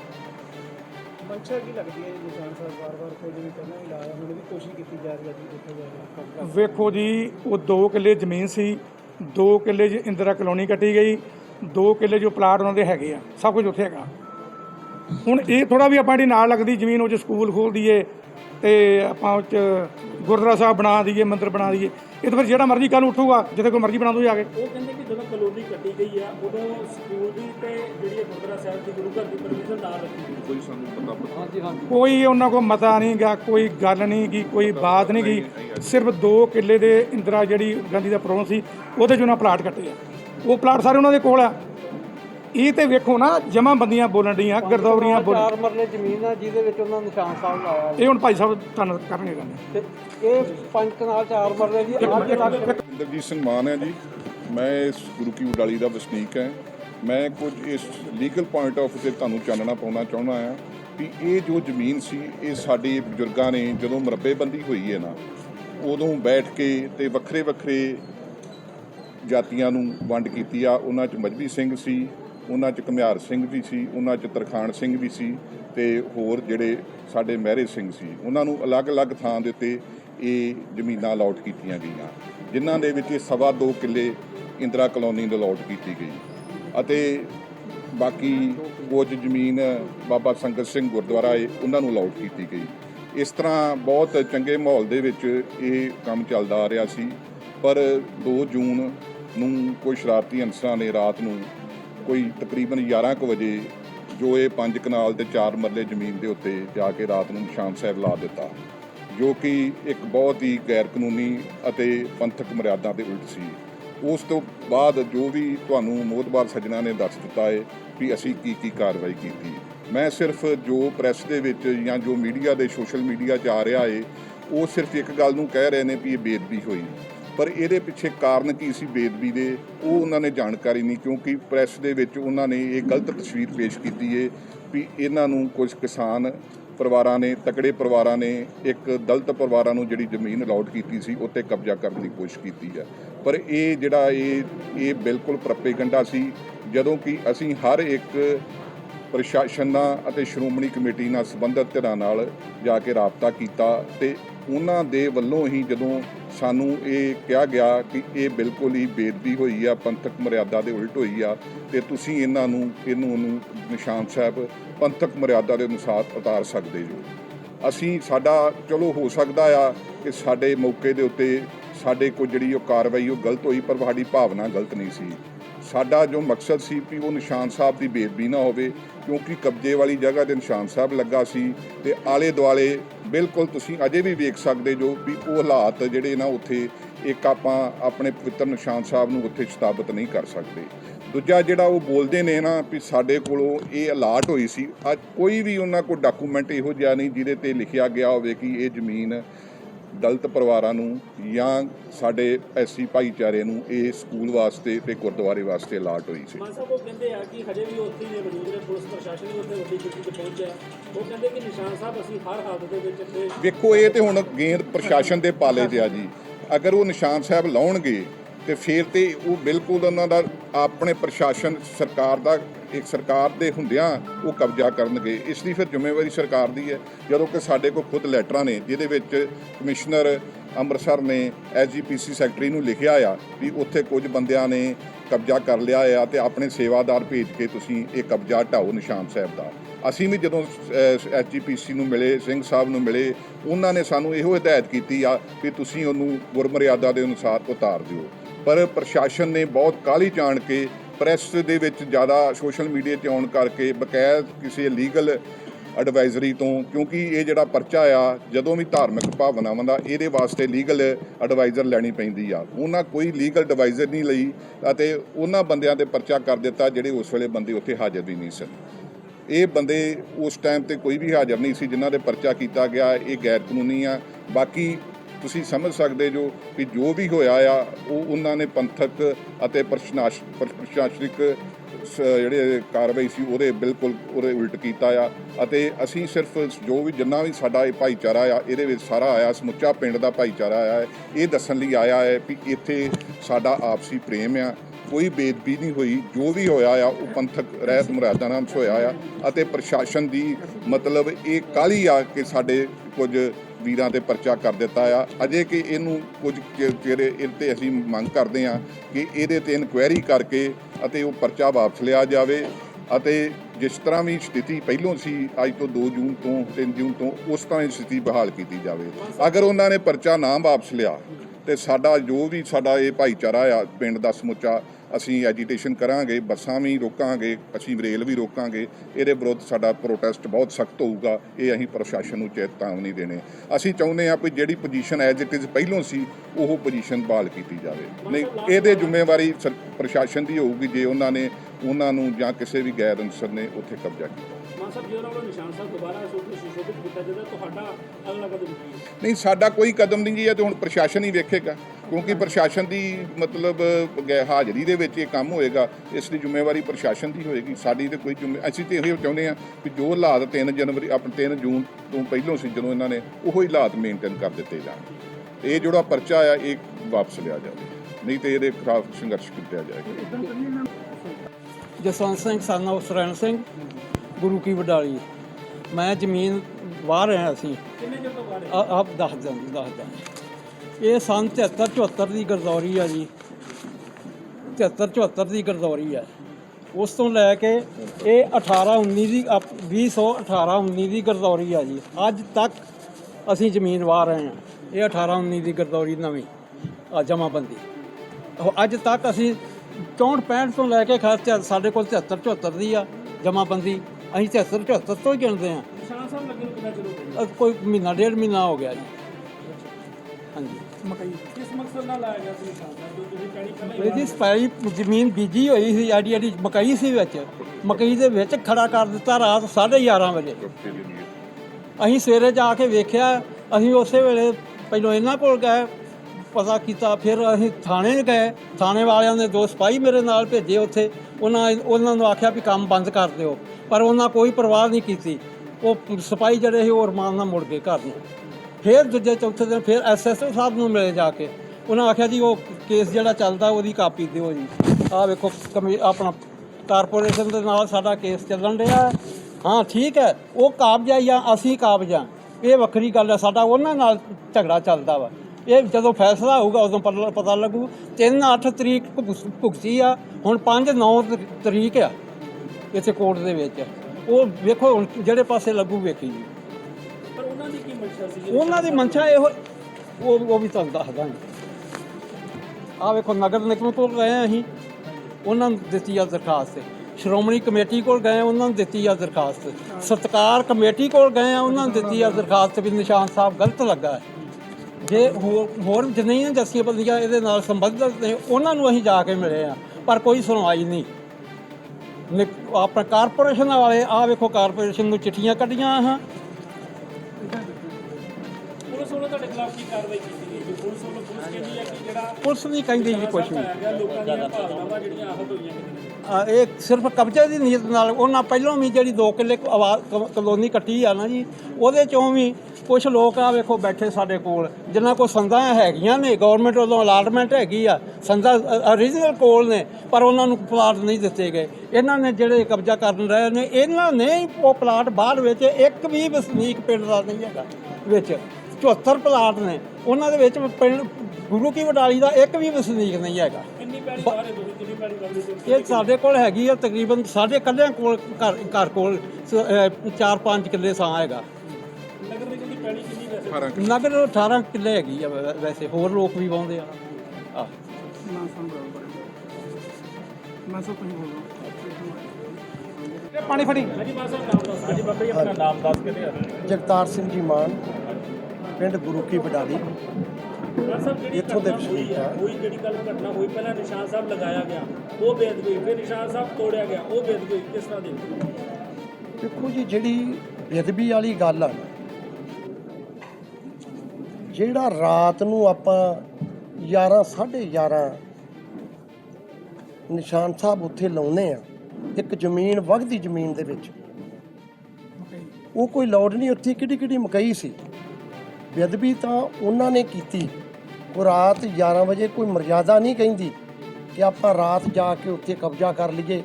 ਮੰਸ਼ਾ ਕੀ ਲੱਗਦੀ ਹੈ ਜੀ ਨਿਸ਼ਾਨ ਸਾਹਿਬ ਵਾਰ-ਵਾਰ ਕੋਈ ਜਿਵੇਂ ਪਹਿਲਾਂ ਵੀ ਲਾਇਆ ਹੁਣ ਵੀ ਕੋਸ਼ਿਸ਼ ਕੀਤੀ ਜਾ ਰਹੀ ਹੈ ਜੀ ਦੇਖਿਆ ਜਾਏਗਾ ਵੇਖੋ ਜੀ ਉਹ 2 ਕਿੱਲੇ ਜ਼ਮੀਨ ਸੀ 2 ਕਿੱਲੇ 'ਚ ਇੰਦਰਾ ਕਲੋਨੀ ਕੱਟੀ ਗਈ 2 ਕਿੱਲੇ ਜੋ ਪਲਾਟ ਉਹਨਾਂ ਦੇ ਹੈਗੇ ਆ ਸਭ ਕੁਝ ਉੱਥੇ ਹੈਗਾ। ਹੁਣ ਇਹ ਥੋੜਾ ਵੀ ਆਪਾਂ ਜਿਹੜੀ ਨਾਲ ਲੱਗਦੀ ਜ਼ਮੀਨ ਉਹ 'ਚ ਸਕੂਲ ਖੋਲ ਦਈਏ ਤੇ ਆਪਾਂ ਉਹ 'ਚ ਗੁਰਦੁਆਰਾ ਸਾਹਿਬ ਬਣਾ ਦਈਏ ਮੰਦਿਰ ਬਣਾ ਦਈਏ। ਇਹ ਤਾਂ ਫਿਰ ਜਿਹੜਾ ਮਰਜ਼ੀ ਕੱਲ ਉੱਠੂਗਾ ਜਿੱਥੇ ਕੋਈ ਮਰਜ਼ੀ ਬਣਾ ਦੋ ਜਾ ਕੇ। ਉਹ ਕਹਿੰਦੇ ਕਿ ਜਦੋਂ ਕਲੋਨੀ ਕੱਟੀ ਗਈ ਆ ਉਦੋਂ ਸਕੂਲ ਦੀ ਤੇ ਜਿਹੜੀ ਗੁਰਦੁਆਰਾ ਸਾਹਿਬ ਦੀ ਗੁਰੂ ਘਰ ਦੀ ਪਰਮਿਸ਼ਨ ਨਾ ਰੱਖੀ ਗਈ। ਕੋਈ ਸਾਨੂੰ ਪਤਾ ਪਤਾ ਹਾਂਜੀ ਹਾਂਜੀ। ਕੋਈ ਉਹਨਾਂ ਕੋ ਮਤਾ ਨਹੀਂ ਗਾ ਕੋਈ ਗੱਲ ਨਹੀਂ ਗੀ ਕੋਈ ਬਾਤ ਨਹੀਂ ਗੀ। ਸਿਰਫ 2 ਕਿੱਲੇ ਦੇ ਇੰਦਰਾ ਜਿਹੜੀ ਗਾਂਧੀ ਦਾ ਪ੍ਰੋਗਰਾਮ ਸੀ ਉਹਦੇ 'ਚ ਉਹਨਾਂ ਪਲਾਟ ਕੱਟੇ ਆ। ਉਹ ਪਲਾਟ ਸਾਰੇ ਉਹਨਾਂ ਦੇ ਕੋਲ ਆ। ਇਹ ਤੇ ਵੇਖੋ ਨਾ ਜਮਾਂ ਬੰਦੀਆਂ ਬੋਲਣ ਡੀਆਂ ਗਰਦੌਰੀਆਂ ਬੋਲ ਚਾਰ ਮਰਲੇ ਜ਼ਮੀਨ ਆ ਜਿਹਦੇ ਵਿੱਚ ਉਹਨਾਂ ਨਿਸ਼ਾਨ ਸਾਹਿਬ ਲਾਇਆ ਇਹ ਹੁਣ ਭਾਈ ਸਾਹਿਬ ਤੁਹਾਨੂੰ ਕਰਨਗੇ ਗੱਲ। ਤੇ ਇਹ ਪੰਜ ਕਨਾਲ ਚਾਰ ਮਰਲੇ ਦੀ ਅੱਜ ਤੱਕ ਇੰਦਰਜੀਤ ਸਿੰਘ ਮਾਨ ਹੈ ਜੀ। ਮੈਂ ਇਸ ਗੁਰੂ ਕੀ ਉਡਾਲੀ ਦਾ ਵਸਨੀਕ ਹਾਂ। ਮੈਂ ਕੁਝ ਇਸ ਲੀਗਲ ਪੁਆਇੰਟ ਆਫ ਤੇ ਤੁਹਾਨੂੰ ਚਾਨਣਾ ਪਾਉਣਾ ਚਾਹੁੰਦਾ ਹਾਂ ਵੀ ਇਹ ਜੋ ਜ਼ਮੀਨ ਸੀ ਇਹ ਸਾਡੇ ਬਜ਼ੁਰਗਾਂ ਨੇ ਜਦੋਂ ਮਰੱਬੇਬੰਦੀ ਹੋਈ ਹੈ ਨਾ ਉਦੋਂ ਬੈਠ ਕੇ ਤੇ ਵੱਖਰੇ ਵੱਖਰੇ ਜਾਤੀਆਂ ਨੂੰ ਵੰਡ ਕੀਤੀ ਆ। ਉਹਨਾਂ 'ਚ ਮਜਬੀ ਸਿੰਘ ਸੀ ਉਹਨਾਂ 'ਚ ਘੁਮਿਆਰ ਸਿੰਘ ਵੀ ਸੀ, ਉਹਨਾਂ 'ਚ ਤਰਖਾਣ ਸਿੰਘ ਵੀ ਸੀ ਤੇ ਹੋਰ ਜਿਹੜੇ ਸਾਡੇ ਮਹਿਰੇ ਸਿੰਘ ਸੀ, ਉਹਨਾਂ ਨੂੰ ਅਲੱਗ-ਅਲੱਗ ਥਾਂ ਦੇ ਉੱਤੇ ਇਹ ਜ਼ਮੀਨਾਂ ਅਲਾਟ ਕੀਤੀਆਂ ਗਈਆਂ, ਜਿਨ੍ਹਾਂ ਦੇ ਵਿੱਚ ਸਵਾ ਦੋ ਕਿੱਲੇ ਇੰਦਰਾ ਕਲੋਨੀ ਦੇ ਅਲਾਟ ਕੀਤੀ ਗਈ ਅਤੇ ਬਾਕੀ ਕੁਝ ਜ਼ਮੀਨ ਬਾਬਾ ਸੰਗਤ ਸਿੰਘ ਗੁਰਦੁਆਰਾ ਹੈ ਉਹਨਾਂ ਨੂੰ ਅਲਾਟ ਕੀਤੀ ਗਈ। ਇਸ ਤਰ੍ਹਾਂ ਬਹੁਤ ਚੰਗੇ ਮਾਹੌਲ ਦੇ ਵਿੱਚ ਇਹ ਕੰਮ ਚੱਲਦਾ ਆ ਰਿਹਾ ਸੀ, ਪਰ 2 ਜੂਨ ਨੂੰ ਕੋਈ ਸ਼ਰਾਰਤੀ ਅਨਸਰਾਂ ਨੇ ਰਾਤ ਨੂੰ ਕੋਈ ਤਕਰੀਬਨ 11 ਕੁ ਵਜੇ ਜੋ ਇਹ ਪੰਜ ਕਨਾਲ ਤੇ 4 ਮਰਲੇ ਜ਼ਮੀਨ ਦੇ ਉੱਤੇ ਜਾ ਕੇ ਰਾਤ ਨੂੰ ਨਿਸ਼ਾਨ ਸਾਹਿਬ ਲਾ ਦਿੱਤਾ, ਜੋ ਕਿ ਇੱਕ ਬਹੁਤ ਹੀ ਗੈਰ ਕਾਨੂੰਨੀ ਅਤੇ ਪੰਥਕ ਮਰਿਆਦਾ ਦੇ ਉਲਟ ਸੀ। ਉਸ ਤੋਂ ਬਾਅਦ ਜੋ ਵੀ ਤੁਹਾਨੂੰ ਮੋਦਬਾਰ ਸੱਜਣਾ ਨੇ ਦੱਸ ਦਿੱਤਾ ਹੈ ਵੀ ਅਸੀਂ ਕੀ ਕੀ ਕਾਰਵਾਈ ਕੀਤੀ। ਮੈਂ ਸਿਰਫ ਜੋ ਪ੍ਰੈਸ ਦੇ ਵਿੱਚ ਜਾਂ ਜੋ ਮੀਡੀਆ ਦੇ ਸੋਸ਼ਲ ਮੀਡੀਆ 'ਚ ਆ ਰਿਹਾ ਏ, ਉਹ ਸਿਰਫ ਇੱਕ ਗੱਲ ਨੂੰ ਕਹਿ ਰਹੇ ਨੇ ਵੀ ਇਹ ਬੇਦਬੀ ਹੋਈ। ਪਰ ਇਹਦੇ ਪਿੱਛੇ ਕਾਰਨ ਕੀ ਸੀ ਬੇਦਬੀ ਦੇ? ਉਹ ਉਹਨਾਂ ਨੇ ਜਾਣਕਾਰੀ ਨਹੀਂ ਕਿਉਂਕਿ ਪ੍ਰੈਸ ਦੇ ਵਿੱਚ ਉਹਨਾਂ ਨੇ ਇਹ ਗਲਤ ਤਸਵੀਰ ਪੇਸ਼ ਕੀਤੀ ਹੈ ਵੀ ਇਹਨਾਂ ਨੂੰ ਕੁਝ ਕਿਸਾਨ ਪਰਿਵਾਰਾਂ ਨੇ, ਤਕੜੇ ਪਰਿਵਾਰਾਂ ਨੇ, ਇੱਕ ਦਲਤ ਪਰਿਵਾਰਾਂ ਨੂੰ ਜਿਹੜੀ ਜ਼ਮੀਨ ਅਲਾਟ ਕੀਤੀ ਸੀ, ਉੱਤੇ ਕਬਜ਼ਾ ਕਰਨ ਦੀ ਕੋਸ਼ਿਸ਼ ਕੀਤੀ ਹੈ ਪਰ ਇਹ ਜਿਹੜਾ ਇਹ ਇਹ ਬਿਲਕੁਲ ਪ੍ਰੋਪੇਗੈਂਡਾ ਸੀ, ਜਦੋਂ ਕਿ ਅਸੀਂ ਹਰ ਇੱਕ ਪ੍ਰਸ਼ਾਸਨ ਨਾਲ ਅਤੇ ਸ਼੍ਰੋਮਣੀ ਕਮੇਟੀ ਨਾਲ ਸੰਬੰਧਿਤ ਧਿਰਾਂ ਨਾਲ ਜਾ ਕੇ ਰਾਬਤਾ ਕੀਤਾ ਤੇ ਉਹਨਾਂ ਦੇ ਵੱਲੋਂ ਹੀ ਜਦੋਂ ਸਾਨੂੰ ਇਹ ਕਿਹਾ ਗਿਆ ਕਿ ਇਹ ਬਿਲਕੁਲ ਹੀ ਬੇਦਬੀ ਹੋਈ ਆ, ਪੰਥਕ ਮਰਿਆਦਾ ਦੇ ਉਲਟ ਹੋਈ ਆ ਤੇ ਤੁਸੀਂ ਇਹਨਾਂ ਨੂੰ, ਇਹਨੂੰ ਨੂੰ ਨਿਸ਼ਾਨ ਸਾਹਿਬ ਪੰਥਕ ਮਰਿਆਦਾ ਦੇ ਅਨੁਸਾਰ ਉਤਾਰ ਸਕਦੇ ਜੋ। ਅਸੀਂ ਸਾਡਾ, ਚਲੋ ਹੋ ਸਕਦਾ ਆ ਕਿ ਸਾਡੇ ਮੌਕੇ ਦੇ ਉੱਤੇ ਸਾਡੇ ਕੋਲ ਜਿਹੜੀ ਉਹ ਕਾਰਵਾਈ, ਉਹ ਗਲਤ ਹੋਈ, ਪਰ ਸਾਡੀ ਭਾਵਨਾ ਗਲਤ ਨਹੀਂ ਸੀ। ਸਾਡਾ ਜੋ ਮਕਸਦ ਸੀ ਵੀ ਉਹ ਨਿਸ਼ਾਨ ਸਾਹਿਬ ਦੀ ਬੇਦਬੀ ਨਾ ਹੋਵੇ, ਕਿਉਂਕਿ ਕਬਜ਼ੇ ਵਾਲੀ ਜਗ੍ਹਾ ਤੇ ਨਿਸ਼ਾਨ ਸਾਹਿਬ ਲੱਗਾ ਸੀ ਤੇ ਆਲੇ ਦੁਆਲੇ ਬਿਲਕੁਲ ਤੁਸੀਂ ਅਜੇ ਵੀ ਵੇਖ ਸਕਦੇ ਜੋ ਵੀ ਉਹ ਹਾਲਾਤ ਜਿਹੜੇ ਨਾ ਉੱਥੇ ਇੱਕ ਆਪਾਂ ਆਪਣੇ ਪਵਿੱਤਰ ਨਿਸ਼ਾਨ ਸਾਹਿਬ ਨੂੰ ਉੱਥੇ ਸਥਾਪਿਤ ਨਹੀਂ ਕਰ ਸਕਦੇ। ਦੂਜਾ ਜਿਹੜਾ ਉਹ ਬੋਲਦੇ ਨੇ ਨਾ ਵੀ ਸਾਡੇ ਕੋਲੋਂ ਇਹ ਅਲਾਟ ਹੋਈ ਸੀ, ਅੱਜ ਕੋਈ ਵੀ ਉਹਨਾਂ ਕੋਲ ਡਾਕੂਮੈਂਟ ਇਹੋ ਜਿਹਾ ਨਹੀਂ ਜਿਹਦੇ ਤੇ ਲਿਖਿਆ ਗਿਆ ਹੋਵੇ ਕਿ ਇਹ ਜ਼ਮੀਨ ਦਲਿਤ ਪਰਿਵਾਰਾਂ ਨੂੰ ਜਾਂ ਸਾਡੇ ਐਸੀ ਭਾਈਚਾਰੇ ਨੂੰ ਇਹ ਸਕੂਲ ਵਾਸਤੇ ਤੇ ਗੁਰਦੁਆਰੇ ਵਾਸਤੇ ਅਲਾਟ ਹੋਈ ਸੀ। ਮਾਨ ਸਾਹਿਬ ਉਹ ਕਹਿੰਦੇ ਆ ਕਿ ਹਜੇ ਵੀ ਉੱਥੇ ਹੀ ਨੇ ਮੌਜੂਦ ਨੇ ਪੁਲਿਸ ਪ੍ਰਸ਼ਾਸਨ ਵੀ ਉੱਥੇ ਵੱਡੀ ਗਿਣਤੀ 'ਚ ਪਹੁੰਚਿਆ ਉਹ ਕਹਿੰਦੇ ਕਿ ਨਿਸ਼ਾਨ ਸਾਹਿਬ ਅਸੀਂ ਹਰ ਹਾਲਤ ਦੇ ਵਿੱਚ ਇੱਥੇ ਵੇਖੋ ਇਹ ਤੇ ਹੁਣ ਗੇਂਦ ਪ੍ਰਸ਼ਾਸਨ ਦੇ ਪਾਲੇ ਤੇ ਆ ਜੀ। ਅਗਰ ਉਹ ਨਿਸ਼ਾਨ ਸਾਹਿਬ ਲਾਉਣਗੇ ਤੇ ਫਿਰ ਤੇ ਉਹ ਬਿਲਕੁਲ ਉਹਨਾਂ ਦਾ, ਆਪਣੇ ਪ੍ਰਸ਼ਾਸਨ ਸਰਕਾਰ ਦਾ, ਇੱਕ ਸਰਕਾਰ ਦੇ ਹੁੰਦਿਆਂ ਉਹ ਕਬਜ਼ਾ ਕਰਨਗੇ। ਇਸ ਦੀ ਫਿਰ ਜ਼ਿੰਮੇਵਾਰੀ ਸਰਕਾਰ ਦੀ ਹੈ। ਜਦੋਂ ਕਿ ਸਾਡੇ ਕੋਲ ਖੁਦ ਲੈਟਰਾਂ ਨੇ, ਜਿਹਦੇ ਵਿੱਚ ਕਮਿਸ਼ਨਰ ਅੰਮ੍ਰਿਤਸਰ ਨੇ, ਐਸਜੀਪੀਸੀ ਸੈਕਟਰੀ ਨੂੰ ਲਿਖਿਆ ਆ ਵੀ ਉੱਥੇ ਕੁਝ ਬੰਦਿਆਂ ਨੇ ਕਬਜ਼ਾ ਕਰ ਲਿਆ ਆ ਤੇ ਆਪਣੇ ਸੇਵਾਦਾਰ ਭੇਜ ਕੇ ਤੁਸੀਂ ਇਹ ਕਬਜ਼ਾ ਹਟਾਓ ਨਿਸ਼ਾਨ ਸਾਹਿਬ ਦਾ। ਅਸੀਂ ਵੀ ਜਦੋਂ ਐਚਜੀਪੀਸੀ ਨੂੰ ਮਿਲੇ, ਸਿੰਘ ਸਾਹਿਬ ਨੂੰ ਮਿਲੇ, ਉਹਨਾਂ ਨੇ ਸਾਨੂੰ ਇਹੋ ਹਦਾਇਤ ਕੀਤੀ ਆ ਕਿ ਤੁਸੀਂ ਉਹਨੂੰ ਗੁਰਮਰਿਆਦਾ ਦੇ ਅਨੁਸਾਰ ਉਤਾਰ ਦਿਓ। ਪਰ ਪ੍ਰਸ਼ਾਸਨ ਨੇ ਬਹੁਤ ਕਾਹਲੀ ਜਾਣ ਕੇ ਪ੍ਰੈਸ ਦੇ ਵਿੱਚ ਜ਼ਿਆਦਾ ਸੋਸ਼ਲ ਮੀਡੀਆ ਤੇ ਆਉਣ ਕਰਕੇ ਬਕਾਇਦ ਕਿਸੇ ਲੀਗਲ ਐਡਵਾਈਜ਼ਰੀ ਤੋਂ, ਕਿਉਂਕਿ ਇਹ ਜਿਹੜਾ ਪਰਚਾ ਆ, ਜਦੋਂ ਵੀ ਧਾਰਮਿਕ ਭਾਵਨਾਵਾਂ ਦਾ, ਇਹਦੇ ਵਾਸਤੇ ਲੀਗਲ ਐਡਵਾਈਜ਼ਰ ਲੈਣੀ ਪੈਂਦੀ ਆ। ਉਹਨਾਂ ਕੋਈ ਲੀਗਲ ਐਡਵਾਈਜ਼ਰ ਨਹੀਂ ਲਈ ਅਤੇ ਉਹਨਾਂ ਬੰਦਿਆਂ ਤੇ ਪਰਚਾ ਕਰ ਦਿੱਤਾ ਜਿਹੜੇ ਉਸ ਵੇਲੇ ਬੰਦੇ ਉੱਥੇ ਹਾਜ਼ਰ ਵੀ ਨਹੀਂ ਸਨ। ਇਹ ਬੰਦੇ ਉਸ ਟਾਈਮ ਤੇ ਕੋਈ ਵੀ ਹਾਜ਼ਰ ਨਹੀਂ ਸੀ ਜਿਨ੍ਹਾਂ ਦੇ ਪਰਚਾ ਕੀਤਾ ਗਿਆ, ਇਹ ਗੈਰ ਕਾਨੂੰਨੀ ਆ। ਬਾਕੀ ਤੁਸੀਂ ਸਮਝ ਸਕਦੇ ਜੋ ਕਿ ਜੋ ਵੀ ਹੋਇਆ ਆ, ਉਹ ਉਹਨਾਂ ਨੇ ਪੰਥਕ ਅਤੇ ਪ੍ਰਸ਼ਾਸ- ਪ੍ਰਸ਼ਾਸਨਿਕ ਸ- ਜਿਹੜੇ ਕਾਰਵਾਈ ਸੀ, ਉਹਦੇ ਬਿਲਕੁਲ ਉਹਦੇ ਉਲਟ ਕੀਤਾ ਆ। ਅਤੇ ਅਸੀਂ ਸਿਰਫ ਜੋ ਵੀ ਜਿੰਨਾ ਵੀ ਸਾਡਾ ਇਹ ਭਾਈਚਾਰਾ ਆ, ਇਹਦੇ ਵਿੱਚ ਸਾਰਾ ਆਇਆ, ਸਮੁੱਚਾ ਪਿੰਡ ਦਾ ਭਾਈਚਾਰਾ ਆਇਆ। ਹੈ ਇਹ ਦੱਸਣ ਲਈ ਆਇਆ ਹੈ ਕਿ ਇੱਥੇ ਸਾਡਾ ਆਪਸੀ ਪ੍ਰੇਮ ਆ। ਕੋਈ ਬੇਦਬੀ ਨਹੀਂ ਹੋਈ। ਜੋ ਵੀ ਹੋਇਆ ਆ, ਉਹ ਪੰਥਕ ਰਹਿਤ ਮੁਰਾਦਾਂ ਨਾਲ ਹੋਇਆ ਆ। ਅਤੇ ਪ੍ਰਸ਼ਾਸਨ ਦੀ ਮਤਲਬ ਇਹ ਕਾਲੀ ਆ ਕਿ ਸਾਡੇ ਕੁਝ ਵੀਰਾਂ ਤੇ ਪਰਚਾ ਕਰ ਦਿੱਤਾ ਆ। ਅਜੇ ਕਿ ਇਹਨੂੰ ਕੁਝ ਚਿ- ਇਹ ਤੇ ਅਸੀਂ ਮੰਗ ਕਰਦੇ ਆ ਕਿ ਇਹਦੇ ਤੇ ਇਨਕੁਆਇਰੀ ਕਰਕੇ ਅਤੇ ਉਹ ਪਰਚਾ ਵਾਪਸ ਲਿਆ ਜਾਵੇ ਅਤੇ ਜਿਸ ਤਰ੍ਹਾਂ ਵੀ ਸਥਿਤੀ ਪਹਿਲੋਂ ਸੀ, ਅੱਜ ਤੋਂ 2 ਜੂਨ ਤੋਂ 3 ਜੂਨ ਤੋਂ, ਉਸ ਤਰ੍ਹਾਂ ਹੀ ਸਥਿਤੀ ਬਹਾਲ ਕੀਤੀ ਜਾਵੇ। ਅਗਰ ਉਹਨਾਂ ਨੇ ਪਰਚਾ ਨਾ ਵਾਪਸ ਲਿਆ ਤੇ ਸਾਡਾ ਜੋ ਵੀ ਸਾਡਾ ਇਹ ਭਾਈਚਾਰਾ ਆ, ਪਿੰਡ ਦਾ ਸਮੁੱਚਾ ਅਸੀਂ ਐਜੀਟੇਸ਼ਨ ਕਰਾਂਗੇ, ਬੱਸਾਂ ਵੀ ਰੋਕਾਂਗੇ, ਅਸੀਂ ਰੇਲ ਵੀ ਰੋਕਾਂਗੇ, ਇਹਦੇ ਵਿਰੁੱਧ ਸਾਡਾ ਪ੍ਰੋਟੈਸਟ ਬਹੁਤ ਸਖਤ ਹੋਊਗਾ, ਇਹ ਅਸੀਂ ਪ੍ਰਸ਼ਾਸਨ ਨੂੰ ਚੇਤਾਵਨੀ ਦੇਣੇ ਅਸੀਂ ਚਾਹੁੰਦੇ ਹਾਂ ਕਿ ਜਿਹੜੀ ਪੋਜੀਸ਼ਨ ਐਜ਼ ਇਟ ਇਜ਼ ਪਹਿਲੋਂ ਸੀ, ਉਹ ਪੋਜੀਸ਼ਨ ਬਹਾਲ ਕੀਤੀ ਜਾਵੇ। ਨਹੀਂ, ਇਹਦੇ ਜ਼ਿੰਮੇਵਾਰੀ ਸਰ- ਪ੍ਰਸ਼ਾਸਨ ਦੀ ਹੋਊਗੀ ਜੇ ਉਹਨਾਂ ਨੇ, ਉਹਨਾਂ ਨੂੰ ਜਾਂ ਕਿਸੇ ਵੀ ਗੈਰ ਅਨਸਰ ਨੇ ਉੱਥੇ ਕਬਜ਼ਾ ਕੀਤਾ। ਮਾਨ ਸਾਹਿਬ ਜੇ ਉਹਨਾਂ ਵੱਲੋਂ ਨਿਸ਼ਾਨ ਸਾਹਿਬ ਦੁਬਾਰਾ ਸੁਸ਼ੋਭਿਤ ਸੁਸ਼ੋਭਿਤ ਕੀਤਾ ਜਾਂਦਾ ਤੁਹਾਡਾ ਅਗਲਾ ਕਦਮ ਕੀ ਹੈ? ਨਹੀਂ ਸਾਡਾ ਕੋਈ ਕਦਮ ਨਹੀਂ ਜੀ ਇਹ ਤੇ ਹੁਣ ਪ੍ਰਸ਼ਾਸਨ ਹੀ ਵੇਖੇਗਾ ਕਿਉਂਕਿ ਪ੍ਰਸ਼ਾਸਨ ਦੀ ਮਤਲਬ ਹਾਜ਼ਰੀ ਦੇ ਵਿੱਚ ਇਹ ਕੰਮ ਹੋਏਗਾ ਇਸ ਦੀ ਜ਼ਿੰਮੇਵਾਰੀ ਪ੍ਰਸ਼ਾਸਨ ਦੀ ਹੋਏਗੀ ਸਾਡੀ ਤੇ ਕੋਈ ਜ਼ਿੰਮੇ ਅਸੀਂ ਤੇ ਇਹ ਚਾਹੁੰਦੇ ਹਾਂ ਕਿ ਜੋ ਹਾਲਾਤ 3 ਜਨਵਰੀ ਆਪਣੇ 3 ਜੂਨ ਤੋਂ ਪਹਿਲਾਂ ਸੀ ਜਦੋਂ ਇਹਨਾਂ ਨੇ ਉਹੋ ਹੀ ਹਾਲਾਤ ਮੇਨਟੇਨ ਕਰ ਦਿੱਤੇ ਜਾਣ। ਇਹ ਜਿਹੜਾ ਪਰਚਾ ਆ ਇਹ ਵਾਪਸ ਲਿਆ ਜਾਵੇ ਨਹੀਂ ਤੇ ਇਹਦੇ ਖਿਲਾਫ ਸੰਘਰਸ਼ ਕੀਤਾ ਜਾਏਗਾ। ਜਸਵੰਤ ਸਿੰਘ ਸਨ ਸਰੈਣ ਸਿੰਘ। ਗੁਰੂ ਕੀ ਵਡਾਲੀ। ਮੈਂ ਜ਼ਮੀਨ ਵਾਹ ਰਿਹਾ ਸੀ। ਕਿੰਨੇ ਚਿਰ ਤੋਂ ਬਾਅਦ ਆ- ਆਪ ਦੱਸ ਦਾਂ ਦੱਸ ਦਾਂ ਇਹ ਸੰਨ 73 74 ਦੀ ਗਰਦੌਰੀ ਆ ਜੀ। 73 74 ਦੀ ਗਰਦੌਰੀ ਆ। ਉਸ ਤੋਂ ਲੈ ਕੇ ਇਹ 18 19 ਦੀ 2018 19 ਦੀ ਗਰਦੌਰੀ ਆ ਜੀ। ਅੱਜ ਤੱਕ ਅਸੀਂ ਜ਼ਮੀਨ ਵਾਹ ਰਹੇ ਹਾਂ। ਇਹ 18 19 ਦੀ ਗਰਦੌਰੀ ਨਵੀਂ ਆ ਜਮਾਬੰਦੀ। ਉਹ ਅੱਜ ਤੱਕ ਅਸੀਂ 64 65 ਤੋਂ ਲੈ ਕੇ ਖਾਸ ਸਾਡੇ ਕੋਲ 73 74 ਦੀ ਆ ਜਮਾਬੰਦੀ। ਅਸੀਂ 73 74 ਤੋਂ ਹੀ ਗਿਣਦੇ ਆ ਨਿਸ਼ਾਨ ਸਾਹਿਬ ਲੱਗੇ ਨੂੰ ਕਿੰਨਾ ਚਿਰ ਹੋ ਗਿਆ? ਅਹ ਕੋਈ ਮਹੀਨਾ ਡੇਢ ਮਹੀਨਾ ਹੋ ਗਿਆ ਜੀ। ਹਾਂਜੀ। ਕਿਸ ਮਕਸਦ ਨਾਲ ਲਾਇਆ ਗਿਆ ਸੀ ਨਿਸ਼ਾਨ ਸਾਹਿਬ? ਜੋ ਤੁਸੀਂ ਕਹਿਣੀ ਪਹਿਲਾਂ ਹੀ ਇਹਦੀ ਸਪਾਈ ਜ਼ਮੀਨ ਬੀਜੀ ਹੋਈ ਸੀ ਆਡੀ ਆਡੀ ਮਕਈ ਸੀ ਵਿੱਚ। ਮਕਈ ਦੇ ਵਿੱਚ ਖੜਾ ਕਰ ਦਿੱਤਾ ਰਾਤ 11:30 ਵਜੇ। ਅਸੀਂ ਸਵੇਰੇ ਜਾ ਕੇ ਵੇਖਿਆ ਅਸੀਂ ਉਸੇ ਵੇਲੇ ਪਹਿਲਾਂ ਇਹਨਾਂ ਕੋਲ ਗਏ ਪਤਾ ਕੀਤਾ ਫਿਰ ਅਸੀਂ ਥਾਣੇ ਗਏ। ਥਾਣੇ ਵਾਲਿਆਂ ਨੇ ਦੋ ਸਿਪਾਹੀ ਮੇਰੇ ਨਾਲ ਭੇਜੇ ਉੱਥੇ। ਉਹਨਾਂ ਉਹਨਾਂ ਨੂੰ ਆਖਿਆ ਵੀ ਕੰਮ ਬੰਦ ਕਰ ਦਿਓ, ਪਰ ਉਹਨਾਂ ਕੋਈ ਪਰਵਾਹ ਨਹੀਂ ਕੀਤੀ। ਉਹ ਸਿਪਾਹੀ ਜਿਹੜੇ ਸੀ, ਉਹ ਰਮਾਨ ਨਾਲ ਮੁੜ ਗਏ ਘਰ ਨੂੰ। ਫਿਰ ਦੂਜੇ ਚੌਥੇ ਦਿਨ ਫਿਰ ਐਸਐਸਓ ਸਾਹਿਬ ਨੂੰ ਮਿਲੇ ਜਾ ਕੇ। ਉਹਨਾਂ ਆਖਿਆ ਜੀ, ਉਹ ਕੇਸ ਜਿਹੜਾ ਚੱਲਦਾ, ਉਹਦੀ ਕਾਪੀ ਦਿਓ ਜੀ। ਆਹ ਵੇਖੋ, ਕਮੀ ਆਪਣਾ ਕਾਰਪੋਰੇਸ਼ਨ ਦੇ ਨਾਲ ਸਾਡਾ ਕੇਸ ਚੱਲਣ ਰਿਹਾ ਹਾਂ, ਠੀਕ ਹੈ, ਉਹ ਕਾਬਜ਼ ਆ ਜਾਂ ਅਸੀਂ ਕਾਬਜ਼ ਆ? ਇਹ ਵੱਖਰੀ ਗੱਲ ਹੈ, ਸਾਡਾ ਉਹਨਾਂ ਨਾਲ ਝਗੜਾ ਚੱਲਦਾ ਵਾ। ਇਹ ਜਦੋਂ ਫੈਸਲਾ ਹੋਊਗਾ ਉਦੋਂ ਪਤਾ- ਪਤਾ ਲੱਗੂ। 3 8 ਤਰੀਕ ਭੁਗ- ਭੁਗਤੀ ਆ ਹੁਣ 5 9 ਤਰੀਕ ਆ ਇੱਥੇ ਕੋਰਟ ਦੇ ਵਿੱਚ। ਉਹ ਵੇਖੋ ਹੁਣ ਜਿਹੜੇ ਪਾਸੇ ਲੱਗੂ ਵੇਖੀ ਜੀ। ਪਰ ਉਹਨਾਂ ਦੀ ਕੀ ਮਨਸ਼ਾ ਸੀ? ਉਹਨਾਂ ਦੀ ਮਨਸ਼ਾ ਇਹੋ ਉਹ ਉਹ ਵੀ ਤੁਹਾਨੂੰ ਦੱਸਦਾ ਆ ਵੇਖੋ ਨਗਰ ਨਿਗਮ ਕੋਲ ਗਏ ਹਾਂ ਅਸੀਂ। ਉਹਨਾਂ ਨੂੰ ਦਿੱਤੀ ਆ ਦਰਖਾਸਤ। ਸ਼੍ਰੋਮਣੀ ਕਮੇਟੀ ਕੋਲ ਗਏ ਉਹਨਾਂ ਨੂੰ ਦਿੱਤੀ ਆ ਦਰਖਾਸਤ। ਸਤਕਾਰ ਕਮੇਟੀ ਕੋਲ ਗਏ ਆ ਉਹਨਾਂ ਨੂੰ ਦਿੱਤੀ ਆ ਦਰਖਾਸਤ ਵੀ ਨਿਸ਼ਾਨ ਸਾਹਿਬ ਗਲਤ ਲੱਗਾ ਹੈ। ਜੇ ਹੋਰ ਹੋਰ ਜਿੰਨੀਆਂ ਜੱਸੀਆਂ ਬੰਦੀਆਂ ਇਹਦੇ ਨਾਲ ਸੰਬੰਧਿਤ ਨੇ ਉਹਨਾਂ ਨੂੰ ਅਸੀਂ ਜਾ ਕੇ ਮਿਲੇ ਆ, ਪਰ ਕੋਈ ਸੁਣਵਾਈ ਨਹੀਂ। ਨਿ- ਆਪਣਾ ਕਾਰਪੋਰੇਸ਼ਨ ਵਾਲੇ ਆ ਵੇਖੋ ਕਾਰਪੋਰੇਸ਼ਨ ਨੂੰ ਚਿੱਠੀਆਂ ਕੱਢੀਆਂ ਹਾਂ ਪੁਲਿਸ ਵੱਲੋਂ ਤੁਹਾਡੇ ਖਿਲਾਫ ਕੀ ਕਾਰਵਾਈ ਕੀਤੀ? ਪੁਲਿਸ ਨਹੀਂ ਕਹਿੰਦੀ ਜੀ ਕੁਝ ਵੀ। ਆ, ਇਹ ਸਿਰਫ ਕਬਜ਼ੇ ਦੀ ਨੀਅਤ ਨਾਲ ਉਹਨਾਂ ਪਹਿਲਾਂ ਵੀ ਜਿਹੜੀ 2 ਕਿੱਲੇ ਕ- ਆਵਾ- ਕ- ਕਲੋਨੀ ਕੱਟੀ ਆ ਨਾ ਜੀ ਉਹਦੇ ਚੋਂ ਵੀ ਕੁਝ ਲੋਕ ਆ ਵੇਖੋ ਬੈਠੇ ਸਾਡੇ ਕੋਲ ਜਿਨ੍ਹਾਂ ਕੋਲ ਸੰਦਾਂ ਹੈਗੀਆਂ ਨੇ ਗਵਰਨਮੈਂਟ ਵੱਲੋਂ ਅਲਾਟਮੈਂਟ ਹੈਗੀ ਆ ਸੰਦਾਂ ਓਰੀਜਨਲ ਕੋਲ ਨੇ ਪਰ ਉਹਨਾਂ ਨੂੰ ਪਲਾਟ ਨਹੀਂ ਦਿੱਤੇ ਗਏ। ਇਹਨਾਂ ਨੇ ਜਿਹੜੇ ਕਬਜ਼ਾ ਕਰਨ ਰਹੇ ਨੇ ਇਹਨਾਂ ਨੇ ਹੀ ਉਹ ਪਲਾਟ ਬਾਅਦ ਵਿੱਚ ਇੱਕ ਵੀ ਵਸਨੀਕ ਪਿੰਡ ਦਾ ਨਹੀਂ ਹੈਗਾ ਵਿੱਚ 74 ਪਲਾਟ ਨੇ। ਉਹਨਾਂ ਦੇ ਵਿੱਚ ਪਿੰਡ ਗੁਰੂ ਕੀ ਵਡਾਲੀ ਦਾ ਇੱਕ ਵੀ ਵਸਨੀਕ ਨਹੀਂ ਹੈਗਾ। ਕਿੰਨੀ ਪੈੜੀ ਬਾਹਰ ਹੈ ਤੁਸੀਂ ਕਿੰਨੀ ਪੈੜੀ ਕਰਦੇ ਹੋ? ਇਹ ਸਾਡੇ ਕੋਲ ਹੈਗੀ ਆ ਤਕਰੀਬਨ ਸਾਡੇ ਕੱਲਿਆਂ ਕੋਲ ਘਰ ਘਰ ਕੋਲ 4-5 ਕਿੱਲੇ ਸਾਂ ਹੈਗਾ। ਨਗਰ ਨਿਗਮ ਦੀ ਪੈੜੀ ਕਿੰਨੀ ਵੈਸੇ? 18 ਨਗਰ 18 ਕਿੱਲੇ ਹੈਗੀ ਆ ਵੈਸੇ ਹੋਰ ਲੋਕ ਵੀ ਵਾਉਂਦੇ ਆ। ਆ ਨਾ ਸੁਣ ਬਰਾਬਰ ਮੈਂ ਸਭ ਕੁਝ ਬੋਲ। ਪਾਣੀ ਫੜੀ। ਹਾਂਜੀ ਬਾਬਾ ਸਾਹਿਬ ਨਾਮ ਦੱਸ ਹਾਂਜੀ ਬਾਬਾ ਜੀ ਆਪਣਾ ਨਾਮ ਦੱਸ ਕੇ ਤੇ ਜਗਤਾਰ ਸਿੰਘ ਜੀ ਮਾਨ ਪਿੰਡ ਗੁਰੂ ਕੀ ਵਡਾਲੀ। ਬਾਬਾ ਸਾਹਿਬ ਜਿਹੜੀ ਇੱਥੋਂ ਦੇ ਹੋਈ ਹੈ। ਕੋਈ ਜਿਹੜੀ ਗੱਲ ਘਟਨਾ ਹੋਈ? ਪਹਿਲਾਂ ਨਿਸ਼ਾਨ ਸਾਹਿਬ ਲਗਾਇਆ ਗਿਆ ਉਹ ਬੇਦ ਗਈ ਫਿਰ ਨਿਸ਼ਾਨ ਸਾਹਿਬ ਤੋੜਿਆ ਗਿਆ ਉਹ ਬੇਦ ਗਈ ਕਿਸ ਤਰ੍ਹਾਂ ਦੇ ਦੇਖੋ ਜੀ ਜਿਹੜੀ ਬੇਦਬੀ ਵਾਲੀ ਗੱਲ ਆ ਜਿਹੜਾ ਰਾਤ ਨੂੰ ਆਪਾਂ 11 11:30 ਨਿਸ਼ਾਨ ਸਾਹਿਬ ਉੱਥੇ ਲਾਉਨੇ ਆ ਇੱਕ ਜ਼ਮੀਨ ਵਗਦੀ ਜ਼ਮੀਨ ਦੇ ਵਿੱਚ ਉਹ ਕੋਈ ਲੋੜ ਨਹੀਂ ਉੱਥੇ ਕਿਹੜੀ ਕਿਹੜੀ ਮਕਈ ਸੀ? ਬੇਅਦਬੀ ਤਾਂ ਉਹਨਾਂ ਨੇ ਕੀਤੀ। ਉਹ ਰਾਤ 11 ਵਜੇ ਕੋਈ ਮਰਜ਼ਾਦਾ ਨਹੀਂ ਕਹਿੰਦੀ ਕਿ ਆਪਾਂ ਰਾਤ ਜਾ ਕੇ ਉੱਥੇ ਕਬਜ਼ਾ ਕਰ ਲਈਏ,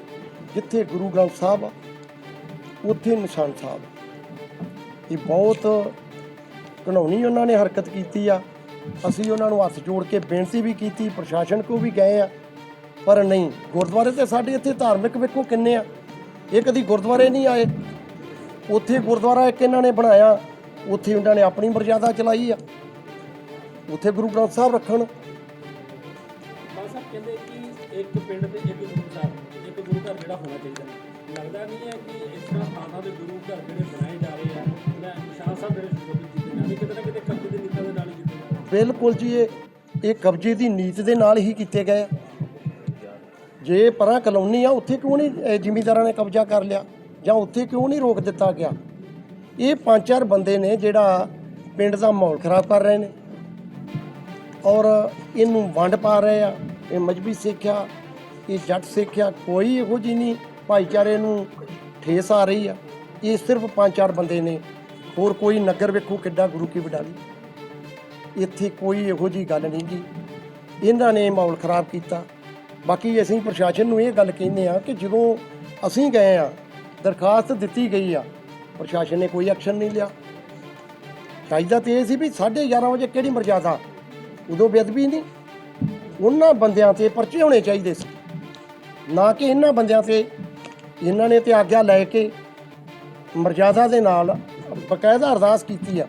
ਜਿੱਥੇ ਗੁਰੂ ਗ੍ਰੰਥ ਸਾਹਿਬ ਆ, ਉੱਥੇ ਨਿਸ਼ਾਨ ਸਾਹਿਬ ਇਹ ਬਹੁਤ ਘਿਨਾਉਣੀ ਉਹਨਾਂ ਨੇ ਹਰਕਤ ਕੀਤੀ ਆ। ਅਸੀਂ ਉਹਨਾਂ ਨੂੰ ਹੱਥ ਜੋੜ ਕੇ ਬੇਨਤੀ ਵੀ ਕੀਤੀ, ਪ੍ਰਸ਼ਾਸਨ ਕੋ ਵੀ ਗਏ ਆ। ਪਰ ਨਹੀਂ, ਗੁਰਦੁਆਰੇ ਤੇ ਸਾਡੇ ਇੱਥੇ ਧਾਰਮਿਕ ਵੇਖੋ ਕਿੰਨੇ ਆ। ਇਹ ਕਦੀ ਗੁਰਦੁਆਰੇ ਨਹੀਂ ਆਏ। ਉੱਥੇ ਗੁਰਦੁਆਰਾ ਇੱਕ ਇਹਨਾਂ ਨੇ ਬਣਾਇਆ, ਉੱਥੇ ਉਹਨਾਂ ਨੇ ਆਪਣੀ ਮਰਜ਼ਾਦਾ ਚਲਾਈ ਆ। ਉੱਥੇ ਗੁਰੂ ਗ੍ਰੰਥ ਸਾਹਿਬ ਰੱਖਣ। ਬਾਬਾ ਸਾਹਿਬ ਕਹਿੰਦੇ ਕਿ ਇੱਕ ਪਿੰਡ ਤੇ ਇੱਕ ਗੁਰੂ ਸਾਹਿਬ ਇੱਕ ਗੁਰੂ ਘਰ ਜਿਹੜਾ ਹੋਣਾ ਚਾਹੀਦਾ। ਲੱਗਦਾ ਨਹੀਂ ਹੈ ਕਿ ਇਸ ਤਰ੍ਹਾਂ ਥਾਂ ਦੇ ਗੁਰੂ ਘਰ ਜਿਹੜੇ ਬਣਾਏ ਜਾ ਰਹੇ ਆ ਜਾਂ ਨਿਸ਼ਾਨ ਸਾਹਿਬ ਜਿਹੜੇ ਸ਼ੁਰੂ ਕੀਤੇ ਜਾਂਦੇ ਕਿਤੇ ਨਾ ਕਿਤੇ ਕਬਜ਼ੇ ਦੀ ਨੀਤਾਂ ਦੇ ਨਾਲ ਹੀ ਕੀਤੇ ਜਾਂਦੇ ਬਿਲਕੁਲ ਜੀ ਇਹ ਇਹ ਕਬਜ਼ੇ ਦੀ ਨੀਤ ਦੇ ਨਾਲ ਹੀ ਕੀਤੇ ਗਏ। ਜੇ ਪਰਾਂ ਕਲੋਨੀ ਆ ਉੱਥੇ ਕਿਉਂ ਨਹੀਂ ਜ਼ਿਮੀਂਦਾਰਾਂ ਨੇ ਕਬਜ਼ਾ ਕਰ ਲਿਆ? ਜਾਂ ਉੱਥੇ ਕਿਉਂ ਨਹੀਂ ਰੋਕ ਦਿੱਤਾ ਗਿਆ? ਇਹ ਪੰਜ ਚਾਰ ਬੰਦੇ ਨੇ ਜਿਹੜਾ ਪਿੰਡ ਦਾ ਮਾਹੌਲ ਖਰਾਬ ਕਰ ਰਹੇ ਨੇ। ਔਰ ਇਹਨੂੰ ਵੰਡ ਪਾ ਰਹੇ ਆ, ਇਹ ਮਜਬੀ ਸਿੱਖਿਆ ਇਹ ਜੱਟ ਸਿੱਖਿਆ ਕੋਈ ਇਹੋ ਜਿਹੀ ਨਹੀਂ, ਭਾਈਚਾਰੇ ਨੂੰ ਠੇਸ ਆ ਰਹੀ ਆ। ਇਹ ਸਿਰਫ ਪੰਜ ਚਾਰ ਬੰਦੇ ਨੇ, ਹੋਰ ਕੋਈ ਨਗਰ ਵੇਖੋ ਕਿੱਡਾ ਗੁਰੂ ਕੀ ਵਡਾਲੀ। ਇੱਥੇ ਕੋਈ ਇਹੋ ਜੀ ਗੱਲ ਨਹੀਂ ਜੀ। ਇਹਨਾਂ ਨੇ ਮਾਹੌਲ ਖਰਾਬ ਕੀਤਾ। ਬਾਕੀ ਅਸੀਂ ਪ੍ਰਸ਼ਾਸਨ ਨੂੰ ਇਹ ਗੱਲ ਕਹਿੰਦੇ ਆ ਕਿ ਜਦੋਂ ਅਸੀਂ ਗਏ ਆ ਦਰਖਾਸਤ ਦਿੱਤੀ ਗਈ ਆ, ਪ੍ਰਸ਼ਾਸਨ ਨੇ ਕੋਈ ਐਕਸ਼ਨ ਨਹੀਂ ਲਿਆ। ਚਾਹੀਦਾ ਤੇ ਇਹ ਸੀ ਵੀ 11:30 ਵਜੇ ਕਿਹੜੀ ਮਰਜ਼ਾਦਾ ਉਦੋਂ ਬੇਅਦਬੀ ਨਹੀਂ। ਉਹਨਾਂ ਬੰਦਿਆਂ ਤੇ ਪਰਚੇ ਹੋਣੇ ਚਾਹੀਦੇ ਸੀ। ਨਾ ਕਿ ਇਹਨਾਂ ਬੰਦਿਆਂ ਤੇ। ਇਹਨਾਂ ਨੇ ਤੇ ਆਗਿਆ ਲੈ ਕੇ ਮਰਜ਼ਾਦਾ ਦੇ ਨਾਲ ਬਕਾਇਦਾ ਅਰਦਾਸ ਕੀਤੀ ਆ।